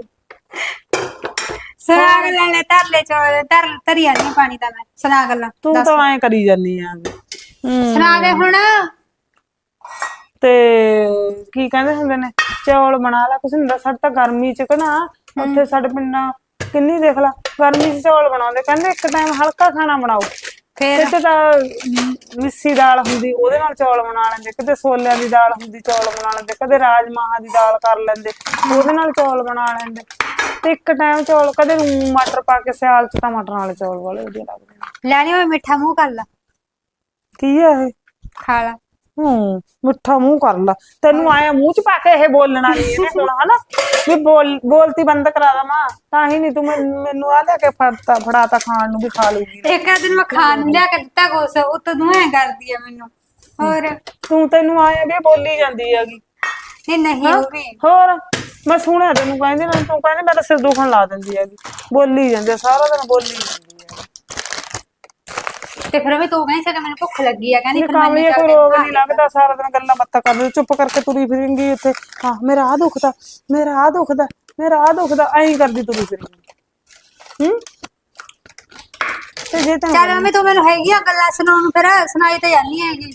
ਸੁਣਾ ਗੱਲਾਂ ਲੈ ਧਰ ਲੈ ਚੌਲ। ਧਰ ਧਰੀ ਨਹੀਂ ਪਾਣੀ ਦਾ ਮੈਂ। ਸੁਣਾ ਗੱਲਾਂ ਤੂੰ ਤਾਂ ਐਂ ਕਰੀ ਜਾਨੀ ਆ। ਹੂੰ। ਸੁਣਾ ਦੇ ਹੁਣ। ਤੇ ਕੀ ਕਹਿੰਦੇ ਹੁੰਦੇ ਨੇ? ਚੌਲ ਬਣਾ ਲਾ। ਕੁਛ ਹੁੰਦਾ ਸਾਡੇ ਤਾਂ ਗਰਮੀ ਚ ਕਨਾ ਉੱਥੇ ਸਾਡੇ ਪਿੰਡਾਂ ਕਿੰਨੀ ਦੇਖ ਲਾ ਗਰਮੀ ਚ ਚੌਲ ਬਣਾਉਂਦੇ ਕਹਿੰਦੇ ਇੱਕ ਟਾਈਮ ਹਲਕਾ ਖਾਣਾ ਬਣਾਓ। ਫੇਰ? ਕਿਤੇ ਤਾਂ ਮਿੱਸੀ ਦਾਲ ਹੁੰਦੀ ਉਹਦੇ ਨਾਲ ਚੌਲ ਬਣਾ ਲੈਂਦੇ ਕਿਤੇ ਛੋਲਿਆਂ ਦੀ ਦਾਲ ਹੁੰਦੀ ਚੌਲ ਬਣਾ ਲੈਂਦੇ ਕਦੇ ਰਾਜਮਾਹਾਂ ਦੀ ਦਾਲ ਕਰ ਲੈਂਦੇ ਉਹਦੇ ਨਾਲ ਚੌਲ ਬਣਾ ਲੈਂਦੇ। ਤੇ ਇੱਕ ਟਾਈਮ ਚੌਲ ਕਦੇ ਮਟਰ ਪਾ ਕੇ ਸਿਆਲ ਚ ਤਾਂ ਮਟਰਾਂ ਵਾਲੇ ਚੌਲ ਵਾਲੇ ਵਧੀਆ ਲੱਗਦੇ ਲੈਣੀ ਹੋਵੇ ਮਿੱਠਾ ਮੂੰਹ ਕਰ ਲਾ। ਕੀ ਆ ਇਹ? ਖਾ ਲਾ। ਹੂੰ ਮਿੱਠਾ ਮੂੰਹ ਕਰ ਲਾ। ਤੈਨੂੰ ਆਇਆ ਮੂੰਹ ਚ ਪਾ ਕੇ ਇਹ ਬੋਲਣਾ ਨਹੀਂ ਇਹਨੇ ਹੁਣ ਹਨਾ? ਵੀ ਬੋਲ ਬੋਲਤੀ ਬੰਦ ਕਰਾ ਦਵਾਂ ਤਾਂ ਹੀ ਨਹੀਂ ਤੂੰ ਮੈਨ- ਮੈਨੂੰ ਆ ਲਿਆ ਕੇ ਫੜਤਾ ਫੜਾਤਾ ਖਾਣ ਨੂੰ ਵੀ ਖਾ ਲੂਗੀ। ਇੱਕ ਦਿਨ ਮੈਂ ਖਾਣ ਨੂੰ ਲਿਆ ਕੇ ਦਿੱਤਾ ਕੁਛ ਉੱਤੋਂ ਤੂੰ ਐ ਕਰਦੀ ਆ ਮੈਨੂੰ। ਹੋਰ? ਤੂੰ ਤੈਨੂੰ ਆਇਆ ਵੀ ਇਹ ਬੋਲੀ ਜਾਂਦੀ ਹੈਗੀ। ਇਹ ਨਹੀਂ ਹੋਵੇ ਹੋਰ? ਮੈਂ ਸੁਣਿਆ ਤੈਨੂੰ ਕਹਿੰਦੇ ਨਾ ਤੂੰ ਕਹਿੰਦੇ ਮੇਰਾ ਸਿਰ ਦੁਖਣ ਲਾ ਦਿੰਦੀ ਹੈਗੀ। ਬੋਲੀ ਜਾਂਦੀ ਸਾਰਾ ਦਿਨ ਬੋਲੀ ਜਾਂਦੀ ਹੈ ਤੇ ਫਿਰ ਵੀ ਤੂੰ ਕਹਿੰਦੀ ਸੀ ਕਿ ਮੈਨੂੰ ਭੁੱਖ ਲੱਗੀ ਆ ਕਹਿੰਦੀ ਫਿਰ ਕਾਮਲੀ ਮੈਨੂੰ ਕੋਈ ਚੱਲ ਰੋਗ ਨਹੀਂ ਲੱਗਦਾ ਸਾਰਾ ਦਿਨ ਗੱਲਾਂ ਬਾਤਾਂ ਕਰਦੀ ਚੁੱਪ ਕਰਕੇ ਤੁਰੀ ਫਿਰਿੰਗੀ ਉੱਥੇ। ਹਾਂ ਮੇਰਾ ਆ ਦੁਖਦਾ ਮੇਰਾ ਆ ਦੁਖਦਾ ਮੇਰਾ ਆ ਦੁਖਦਾ ਐਂ ਕਰਦੀ ਤੁਰੀ ਫਿਰਿੰਗੀ। ਹੂੰ? ਤੇ ਜੇ ਤਾਂ ਚੱਲ ਮੰਮੀ ਤੂੰ ਮੈਨੂੰ ਹੈਗੀ ਆ ਗੱਲਾਂ ਸੁਣਾਉਣ ਨੂੰ ਫਿਰ ਸੁਣਾਈ ਤਾਂ ਜਾਨੀ ਹੈਗੀ।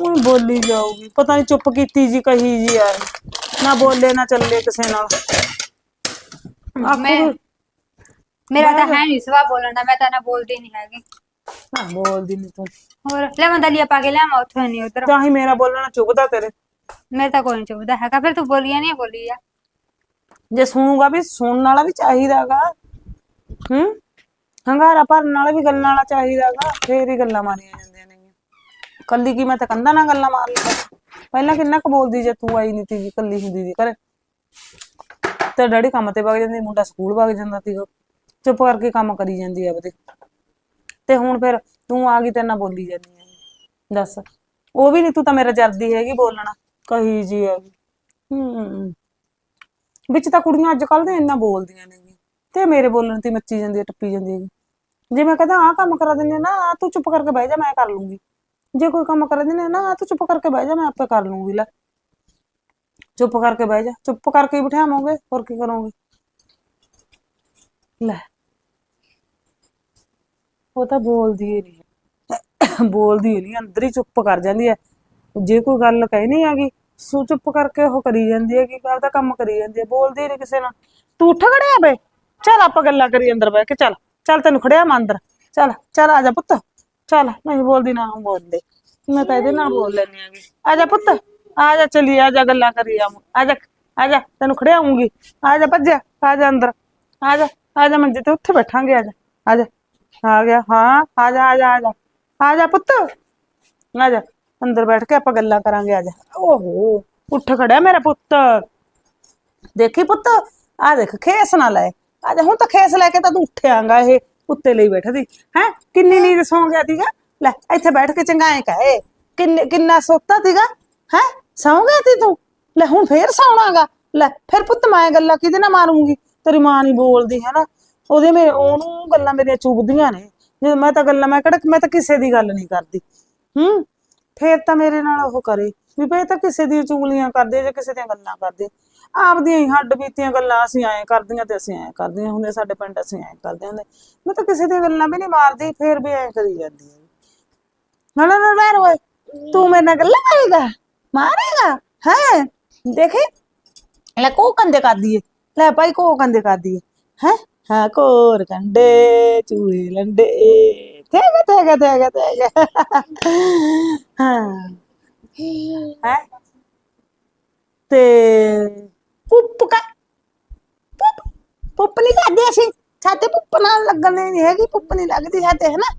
ਉਹ ਬੋਲੀ ਜਾਊਗੀ। ਪਤਾ ਨਹੀਂ ਚੁੱਪ ਕੀਤੀ ਜੀ ਕਹੀ ਜੀ ਯਾਰ ਨਾ ਬੋਲੇ ਨਾ ਚੱਲੇ ਕਿਸੇ ਨਾਲ। ਮੈਂ ਮੇਰਾ ਤਾਂ ਹੈ ਨਹੀਂ ਸਵਾ ਬੋਲਣ ਦਾ ਮੈਂ ਤਾਂ ਨਾ ਬੋਲਦੀ ਨਹੀਂ ਹੈਗੀ। ਬੋਲਦੀ ਨਹੀਂ ਤੂੰ। ਹੋਰ ਲੈ ਮੈਂ ਦਲੀਆ ਪਾ ਕੇ ਲਿਆਵਾਂ ਉੱਥੋਂ ਨਹੀਂ ਉਧਰ। ਤਾਂ ਹੀ ਮੇਰਾ ਬੋਲਣਾ ਚੁੱਭਦਾ ਤੇਰੇ। ਮੇਰੇ ਤਾਂ ਕੋਈ ਨਹੀਂ ਚੁੱਭਦਾ ਹੈਗਾ ਫਿਰ ਤੂੰ ਬੋਲੀਆ ਨਹੀਂ ਬੋਲੀ ਆ। ਜੇ ਸੁਣੂਗਾ ਵੀ ਸੁਣਨ ਵਾਲਾ ਵੀ ਚਾਹੀਦਾਗਾ। ਹੂੰ? ਹੰਗਾਰਾ ਭਰਨ ਵਾਲਾ ਵੀ ਗੱਲਾਂ ਵਾਲਾ ਚਾਹੀਦਾਗਾ ਫੇਰ ਹੀ ਗੱਲਾਂ ਮਾਰੀਆਂ ਜਾਂਦੀਆਂ ਨੇ ਕੱਲੀ ਕੀ ਮੈਂ ਤਾਂ ਕੰਦਾ ਨਾਲ ਗੱਲਾਂ ਮਾਰ ਪਹਿਲਾਂ ਕਿੰਨਾ ਕੁ ਬੋਲਦੀ ਜੇ ਤੂੰ ਆਈ ਨਹੀਂ ਤੀ ਕੱਲੀ ਹੁੰਦੀ ਸੀ ਘਰੇ। ਤੇ ਡੈਡੀ ਕੰਮ ਤੇ ਵਗ ਜਾਂਦੇ ਮੁੰਡਾ ਸਕੂਲ ਵਗ ਜਾਂਦਾ ਸੀ ਚੁੱਪ ਕਰਕੇ ਕੰਮ ਕਰੀ ਜਾਂਦੀ ਆ ਉਹਦੇ ਤੇ ਹੁਣ ਫਿਰ ਤੂੰ ਆ ਗਈ ਤੇ ਨਾ ਬੋਲੀ ਜਾਂਦੀ ਹੈ ਦੱਸ। ਉਹ ਵੀ ਨਹੀਂ ਤੂੰ ਤਾਂ ਮੇਰਾ ਜਰਦੀ ਹੈਗੀ ਬੋਲਣਾ। ਕਹੀ ਜੀ ਹੈਗੀ ਹੂੰ। ਵਿੱਚ ਤਾਂ ਕੁੜੀਆਂ ਅੱਜ ਕੱਲ ਦੇ ਇੰਨਾ ਬੋਲਦੀਆਂ ਨੇ। ਤੇ ਮੇਰੇ ਬੋਲਣ ਤੇ ਮੱਚੀ ਜਾਂਦੀ ਹੈ, ਟੱਪੀ ਜਾਂਦੀ ਹੈ ਜੇ ਮੈਂ ਕਹਦਾ, ਆਹ ਕੰਮ ਕਰਾ ਦਿੰਦੇ ਨਾ, ਆਹ ਤੂੰ ਚੁੱਪ ਕਰਕੇ ਬਹਿ ਜਾ, ਮੈਂ ਕਰ ਲੂੰਗੀ। ਜੇ ਕੋਈ ਕੰਮ ਕਰਾ ਦਿੰਦੇ ਨਾ, ਆਹ ਤੂੰ ਚੁੱਪ ਕਰਕੇ ਬਹਿ ਜਾ, ਮੈਂ ਆਪੇ ਕਰ ਲੂੰਗੀ, ਲੈ। ਚੁੱਪ ਕਰਕੇ ਬਹਿ ਜਾ। ਚੁੱਪ ਕਰਕੇ ਹੀ ਬਿਠਾਵਾਂਗੇ, ਹੋਰ ਕੀ ਕਰੋਗੇ? ਲੈ। ਉਹ ਤਾਂ ਬੋਲਦੀ ਹੀ ਨਹੀਂ। ਬੋਲਦੀ ਹੀ ਨਹੀਂ, ਅੰਦਰ ਹੀ ਚੁੱਪ ਕਰ ਜਾਂਦੀ ਹੈ। ਜੇ ਕੋਈ ਗੱਲ ਕਹੀ ਨਹੀਂ ਆਗੀ ਸੋ ਚੁੱਪ ਕਰਕੇ ਉਹ ਕਰੀ ਜਾਂਦੀ ਹੈ ਕਿ ਆਪਦਾ ਕੰਮ ਕਰੀ ਜਾਂਦੀ ਹੈ, ਬੋਲਦੀ ਨਹੀਂ ਕਿਸੇ ਨਾਲ। ਤੂੰ ਉੱਠ ਖੜਿਆ ਬੇ। ਚੱਲ ਆਪਾਂ ਗੱਲਾਂ ਕਰੀ ਅੰਦਰ ਬਹਿ ਕੇ, ਚੱਲ। ਚੱਲ ਤੈਨੂੰ ਖੜਿਆ ਮੈਂ ਅੰਦਰ। ਚੱਲ ਚੱਲ ਆ ਜਾ ਪੁੱਤ। ਚੱਲ ਨਹੀਂ ਬੋਲਦੀ ਨਾ ਬੋਲਦੇ ਮੈਂ ਤਾਂ ਇਹਦੇ ਨਾਲ ਬੋਲ ਲੈਣੀ ਆਗੀ ਆ ਜਾ ਪੁੱਤ, ਆ ਜਾ ਚਲੀ, ਆ ਜਾ ਗੱਲਾਂ ਕਰੀ ਆ ਆ ਜਾ ਆ ਜਾ, ਤੈਨੂੰ ਖੜਿਆਉਂਗੀ ਆ ਜਾ ਭੱਜਿਆ, ਆ ਜਾ ਅੰਦਰ। ਆ ਜਾ ਆ ਜਾ ਮੰਜੇ ਤੇ ਉੱਥੇ ਬੈਠਾਂਗੇ, ਆ ਜਾ ਆ ਜਾ। ਆ ਗਿਆ। ਹਾਂ ਆ ਜਾ ਆ ਜਾ ਆ ਜਾ। ਆ ਜਾ ਪੁੱਤ। ਆ ਜਾ। ਅੰਦਰ ਬੈਠ ਕੇ ਆਪਾਂ ਗੱਲਾਂ ਕਰਾਂਗੇ ਆ ਜਾ। ਓਹੋ। ਉੱਠ ਖੜਿਆ ਮੇਰਾ ਪੁੱਤ। ਦੇਖੀ ਪੁੱਤ ਆ ਦੇਖ ਖੇਸ ਨਾ ਲੈ। ਆ ਜਾ ਹੁਣ ਤਾਂ ਖੇਸ ਲੈ ਕੇ ਤਾਂ ਤੂੰ ਉੱਠਿਆਂਗਾ ਇਹ ਉੱਤੇ ਲਈ ਬੈਠਦੀ। ਹੈ ਕਿੰਨੀ ਨੀਂਦ ਸੌਂ ਗਿਆ ਸੀਗਾ? ਲੈ ਇੱਥੇ ਬੈਠ ਕੇ ਚੰਗਾਏ ਕਹੇ। ਕਿੰਨੇ ਕਿੰਨਾ ਸੁੱਤਾ ਸੀਗਾ? ਹੈ ਸੌਂ ਗਿਆ ਤੀ ਤੂੰ? ਲੈ ਹੁਣ ਫੇਰ ਸੌਣਾਗਾ। ਲੈ ਫਿਰ ਪੁੱਤ ਮੈਂ ਗੱਲਾਂ ਕਿਹਦੇ ਨਾਲ ਮਾਰੂੰਗੀ? ਤੇਰੀ ਮਾਂ ਨਹੀਂ ਬੋਲਦੀ ਹੈ ਨਾ ਉਹਦੇ ਮੇਰੇ ਉਹਨੂੰ ਗੱਲਾਂ ਮੇਰੀਆਂ ਚੁੱਭਦੀਆਂ ਨੇ। ਜੇ ਮੈਂ ਤਾਂ ਗੱਲਾਂ, ਮੈਂ ਕਿਹੜਾ ਮੈਂ ਤਾਂ ਕਿਸੇ ਦੀ ਗੱਲ ਨਹੀਂ ਕਰਦੀ। ਹੂੰ? ਫੇਰ ਤਾਂ ਮੇਰੇ ਨਾਲ ਉਹ ਕਰੇ। ਵੀ ਭਈ ਤਾਂ ਕਿਸੇ ਦੀਆਂ ਚੁਗਲੀਆਂ ਕਰਦੇ ਜਾਂ ਕਿਸੇ ਦੀਆਂ ਗੱਲਾਂ ਕਰਦੇ। ਆਪਦੀਆਂ ਹੀ ਹੱਡ ਬੀਤੀਆਂ ਗੱਲਾਂ ਅਸੀਂ ਐਂ ਕਰਦੀਆਂ ਤੇ ਅਸੀਂ ਐਂ ਕਰਦੀਆਂ ਹੁੰਦੇ, ਸਾਡੇ ਪਿੰਡ ਅਸੀਂ ਐਂ ਕਰਦੇ ਹੁੰਦੇ। ਮੈਂ ਤਾਂ ਕਿਸੇ ਦੀਆਂ ਗੱਲਾਂ ਵੀ ਨਹੀਂ ਮਾਰਦੀ, ਫੇਰ ਵੀ ਐਂ ਕਰੀ ਜਾਂਦੀ ਹੈ ਨਾ ਨਾ ਨਾ ਨਾ ਤੂੰ ਮੇਰੇ ਨਾਲ ਗੱਲਾਂ ਮਾਰੇਗਾ ਮਾਰੇਗਾ? ਹੈ? ਦੇਖੇ? ਲੈ ਕੋ ਕੰਦੇ ਕਰਦੀ ਏ। ਲੈ ਭਾਈ ਕੋ ਕੰਦੇ ਕਰਦੀ ਏ। ਹੈ? ਹਾਂ ਕੋਰ ਕੰਡੇ, ਚੂਹੇ ਲੰਡੇ। ਤੇਗਾ ਤੇਗਾ ਤੇਗਾ ਤੇਗਾ। ਹਾਂ। ਹੈ? ਤੇ ਪੁੱਪ ਕਾ, ਪੁੱਪ ਪੁੱਪ ਨਹੀਂ ਕਰਦੇ ਅਸੀਂ। ਛਾਤੇ ਪੁੱਪ ਨਾਲ ਲੱਗਣ ਨਹੀਂ ਹੈਗੀ, ਪੁੱਪ ਨਹੀਂ ਲੱਗਦੀ ਛਾਤੇ ਹੈ ਨਾ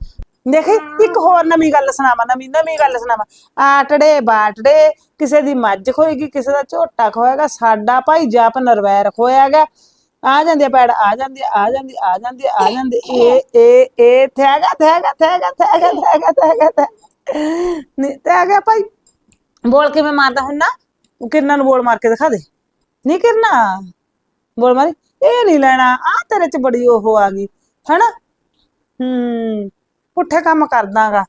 ਦੇਖੀ, ਇੱਕ ਹੋਰ ਨਵੀਂ ਗੱਲ ਸੁਣਾਵਾਂ, ਨਵੀਂ ਨਵੀਂ ਗੱਲ ਸੁਣਾਵਾਂ। ਆਟੜੇ, ਬਾਟੜੇ, ਕਿਸੇ ਦੀ ਮੱਝ ਖੋਏਗੀ, ਕਿਸੇ ਦਾ ਝੋਟਾ ਖੋਏਗਾ, ਸਾਡਾ ਭਾਈ ਜਾਪ ਨਰਵੈਰ ਖੋਇਆਗਾ ਆ ਜਾਂਦੀ ਆ ਪੈੜ ਆ ਜਾਂਦੀ ਆ, ਆ ਜਾਂਦੀ ਆ ਜਾਂਦੀ ਆ ਜਾਂਦੀ ਇਹ ਇਹ ਇਹ ਥੈਗਾ ਥੈਗਾ ਥੈਗਾ ਥੈਗਾ ਥੈਗਾ ਥੈਗਾ ਨਹੀਂ ਥੈਗਾ ਭਾਈ। ਬੋਲ ਕੇ ਮੈਂ ਮਾਰਦਾ ਹੁੰਨਾ ਉਹ ਨੂੰ ਬੋਲ ਮਾਰ ਕੇ ਦਿਖਾ ਦੇ। ਨਹੀਂ ਕਿਰਨਾ? ਬੋਲ ਮਾਰੀ। ਇਹ ਨਹੀਂ ਲੈਣਾ। ਆ ਤੇਰੇ ਚ ਬੜੀ ਉਹ ਆ ਗਈ ਹਨਾ? ਹੂੰ ਪੁੱਠੇ ਕੰਮ ਕਰਦਾਗਾ।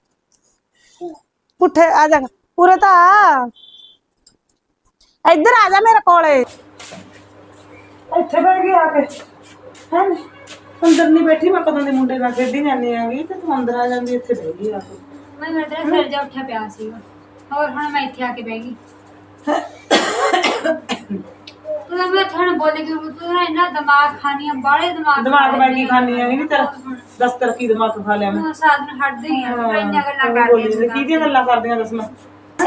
ਪੁੱਠੇ ਆ ਜਾ ਉਰੇ ਤਾਂ ਇੱਧਰ ਆ ਜਾ ਮੇਰੇ ਕੋਲੇ। ਇੱਥੇ ਬਹਿ ਗਈ ਆ ਕੇ। ਹੈ? ਅੰਦਰ ਨਹੀਂ ਬੈਠੀ ਮੈਂ ਕਦੋਂ ਦੇ ਮੁੰਡੇ ਨਾਲ ਖੇਡੀ ਜਾਂਦੀ ਆਂਗੀ ਤੇ ਤੂੰ ਅੰਦਰ ਆ ਜਾਂਦੀ ਇੱਥੇ ਬਹਿ ਗਈ ਆ ਕੇ। ਮੈਂ ਮੇਰੇ ਤੇ ਸਿਰ ਜਾ ਉੱਠਿਆ ਪਿਆ ਸੀ। ਹੋਰ ਹੁਣ ਮੈਂ ਇੱਥੇ ਆ ਕੇ ਬਹਿ ਗਈ। ਤੂੰ ਤਾਂ ਮੈਂ ਤੁਹਾਨੂੰ ਬੋਲੇ ਕਿ ਤੂੰ ਨਾ ਇੰਨਾ ਦਿਮਾਗ ਖਾਨੀ ਆ ਬਾਲੇ ਦਿਮਾਗ ਦਿਮਾਗ ਮੈਂ ਕੀ ਖਾਣੀ ਆਂਗੀ ਨਹੀਂ ਤੇਰਾ ਦਸਤਰ ਕੀ ਦਿਮਾਗ ਖਾ ਲਿਆ ਮੈਂ। ਤੂੰ ਸਾਧ ਨੂੰ ਹਟਦੇ ਹੀ ਆ ਤੂੰ ਇੰਨੀਆਂ ਗੱਲਾਂ ਉਹ ਬੋਲੀ ਕਰਦੀ ਜਾਂਦੀ, ਕਿਹਦੀਆਂ ਗੱਲਾਂ ਕਰਦੀਆਂ ਦੱਸ ਮੈਂ?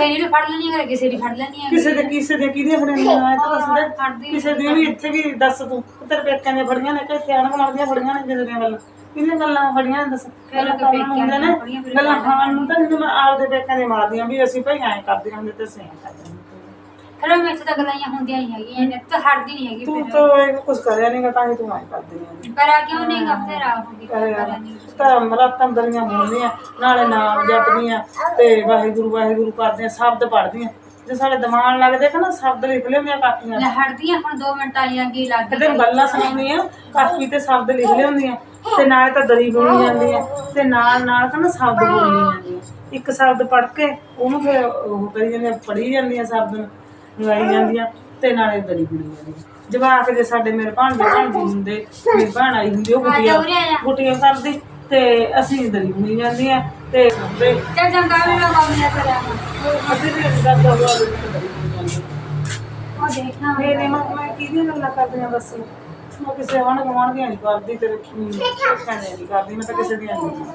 ਸੇਰੀ ਨੂੰ ਫੜ ਲੈਣੀ ਹੈ ਕਿਸੇ ਦੀ ਫੜ ਲੈਣੀ ਹੈ ਕਿਸੇ ਦੇ ਕਿਸੇ ਦੇ ਕਿਹਦੀਆਂ ਫੜੀਆਂ ਆਏ ਤਾਂ ਦੱਸ ਦੇ। ਕਿਸੇ ਦੀ ਵੀ ਇੱਥੇ ਵੀ ਦੱਸ ਤੂੰ। ਤੇਰੇ ਪੇਕਿਆਂ ਦੀਆਂ ਫੜੀਆਂ ਨੇ ਕਿ ਸਿਆਣ ਕਮਾਲ ਦੀਆਂ ਫੜੀਆਂ ਨੇ ਜਦੋਂ ਦੀਆਂ ਗੱਲਾਂ। ਗੱਲਾਂ ਫੜੀਆਂ ਨੇ ਦੱਸ। ਗੱਲਾਂ ਖਾਣ ਨੂੰ ਤਾਂ ਜਦੋਂ ਮੈਂ ਆਪਦੇ ਪੇਕਿਆਂ ਦੇ ਮਾਰਦੀਆਂ ਵੀ ਅਸੀਂ ਭਾਈ ਐਂ ਕਰਦੇ ਹੁੰਦੇ ਤੇ ਕਰਦੇ ਫਿਰ ਉਹ ਮੇਰੇ ਤੋਂ ਤਾਂ ਗੱਲਾਂ ਹੀ ਹੁੰਦੀਆਂ ਹੀ ਹੈਗੀਆਂ ਨੇ ਤੂੰ ਹਟਦੀ ਨਹੀਂ ਹੈਗੀ ਤੂੰ ਫਿਰ। ਤਾਂ ਇਹ ਕੁਝ ਕਰਿਆ ਨਹੀਂਗਾ ਤਾਂ ਹੀ ਤੂੰ ਐਂ ਕਰਦੀ ਆਂ। ਕਰਾ ਕਿਉਂ ਨਹੀਂ ਗਾ ਤੇਰਾ ਹੋਗੀ ਕਰਾ ਨਹੀਂ। ਤਾਂ ਮਰਾਤਾਂ ਦਰੀਆਂ ਬੋਲਦੀਆਂ ਨਾਲੇ ਨਾਮ ਜਪਦੀਆਂ ਤੇ ਵਾਹਿਗੁਰੂ ਵਾਹਿਗੁਰੂ ਕਰਦੀਆਂ ਸ਼ਬਦ ਪੜ੍ਹਦੀਆਂ। ਜੇ ਸਾਡੇ ਦਿਮਾਗ ਲੱਗਦੇ ਕਿ ਨਾ ਸ਼ਬਦ ਲਿਖ ਲਿਆਉਂਦੀਆਂ ਕਾਪੀਆਂ। ਲੈ ਹਟਦੀਆਂ ਹੁਣ 2 ਮਿੰਟ ਆਈਆਂ ਕੀ ਲੱਗ ਤੇ ਤੈਨੂੰ ਗੱਲਾਂ ਸੁਣਾਉਂਦੀਆਂ ਕਾਪੀ ਤੇ ਸ਼ਬਦ ਲਿਖ ਲਿਆਉਂਦੀਆਂ ਤੇ ਨਾਲੇ ਤਾਂ ਦਰੀ ਬੋਲੀ ਜਾਂਦੀ ਆ ਤੇ ਨਾਲ ਨਾਲ ਕਹਿੰਦਾ ਸ਼ਬਦ ਬੋਲੀ ਜਾਂਦੀਆਂ। ਇੱਕ ਸ਼ਬਦ ਪੜ੍ਹ ਕੇ ਉਹਨੂੰ ਫਿਰ ਉਹ ਕਰੀ ਜਾਂਦੀਆਂ ਪੜ੍ਹੀ ਜਾਂਦੀਆਂ ਸ਼ਬਦ ਨੂੰ। ਗਾਈ ਜਾਂਦੀਆਂ ਤੇ ਨਾਲੇ ਦਰੀ ਬੋਲੀ ਜਾਂਦੀਆਂ ਜਵਾਕ ਜੇ ਸਾਡੇ ਮੇਰੇ ਭਾਣਜੇ ਭਾਣਜੀ ਹੁੰਦੇ ਮੇਰੀ ਭੈਣ ਆਈ ਹੁੰਦੀ ਉਹ ਗੁੱਟੀਆਂ। ਗੁੱਟੀਆਂ ਕਰਦੀ ਤੇ ਅਸੀਂ ਦਰੀ ਬੋਲੀ ਜਾਂਦੀਆਂ ਤੇ ਹੁੰਦੇ ਚੱਲ ਵੀ ਨਾ ਕੰਮ ਨਾ ਕਰ। ਅਸੀਂ ਵੀ ਇਸ ਦਾ ਦੇ ਜਾਂਦੇ ਉਹ ਦੇਖਣਾ ਮੇਰੇ ਮੈਂ ਮੈਂ ਕਿਹਦੀਆਂ ਗੱਲਾਂ ਕਰਦੀਆਂ ਦੱਸ ਮੈਂ ਕਿਸੇ ਹਣ ਗਵਾਣ ਦੀਆਂ ਨਹੀਂ ਕਰਦੀ ਤੇਰੇ ਕਹਿੰਦੇ ਨਹੀਂ ਕਰਦੀ ਮੈਂ ਤਾਂ ਕਿਸੇ ਦੀਆਂ ਨਹੀਂ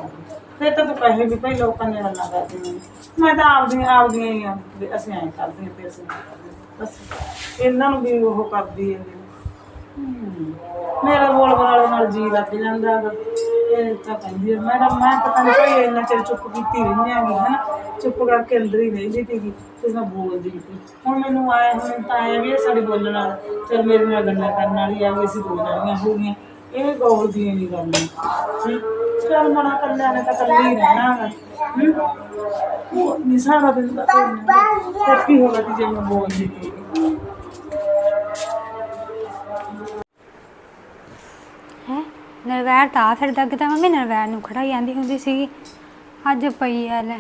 ਫਿਰ ਤਾਂ ਤੂੰ ਕਹੇ ਵੀ ਭਈ ਲੋਕਾਂ ਦੀਆਂ ਗੱਲਾਂ ਕਰਦੀ। ਮੈਂ ਤਾਂ ਆਪਦੀਆਂ ਆਪਦੀਆਂ ਹੀ ਆ ਅਸੀਂ ਐਂ ਕਰਦੇ ਤੇ ਅਸੀਂ। ਬਸ ਇਹਨਾਂ ਨੂੰ ਵੀ ਉਹ ਕਰਦੀ ਹੈ। ਮੇਰਾ ਬੋਲ ਵਾਲੇ ਨਾਲ ਜੀ ਲੱਗ ਜਾਂਦਾ ਗਾ। ਇਹ ਤਾਂ ਕਹਿੰਦੀ ਹੈ, ਮੈਂ ਤਾਂ ਮੈਂ ਪਤਾ ਨਹੀਂ ਕੋਈ ਇੰਨਾ ਚਿਰ ਚੁੱਪ ਕੀਤੀ ਰਹਿੰਦੀ ਹੈਗੀ ਹਨਾ? ਚੁੱਪ ਕਰਕੇ ਅੰਦਰ ਹੀ ਰਹਿੰਦੀ ਸੀਗੀ ਤੇ ਮੈਂ ਬੋਲਦੀ ਸੀ ਹੁਣ ਮੈਨੂੰ ਆਇਆ ਹੁਣ ਤਾਂ ਆਇਆ ਵੀ ਇਹ ਸਾਡੇ ਬੋਲਣ ਨਾਲ ਚਲ ਮੇਰੇ ਨਾਲ ਗੱਲਾਂ ਕਰਨ ਵਾਲੀ ਆ ਵੀ ਅਸੀਂ ਦੋ ਜਣੀਆਂ ਹੋ ਗਈਆਂ। ਇਹ ਗੌਰ ਦੀ ਨਹੀਂ ਗੱਲ ਚੱਲ ਮਨਾ ਕੱਲਿਆਂ ਨੇ ਤਾਂ ਕੱਲੀ ਹੀ ਰਹਿਣਾ ਗਾ ਉਹ ਨਹੀਂ ਦਿਨ ਦਾ ਫਿਰ ਕੀ ਹੋਗਾ ਕਿ ਜੇ ਮੈਂ ਬੋਲਦੀ ਸੀ ਹੈ? ਨਰਵੈਰ ਤਾਂ ਆ ਫਿਰਦਾ ਤਾਂ ਮੰਮੀ ਨਰਵੈਰ ਨੂੰ ਖੜਾਈ ਜਾਂਦੀ ਹੁੰਦੀ ਸੀਗੀ। ਅੱਜ ਪਈ ਆ, ਲੈ।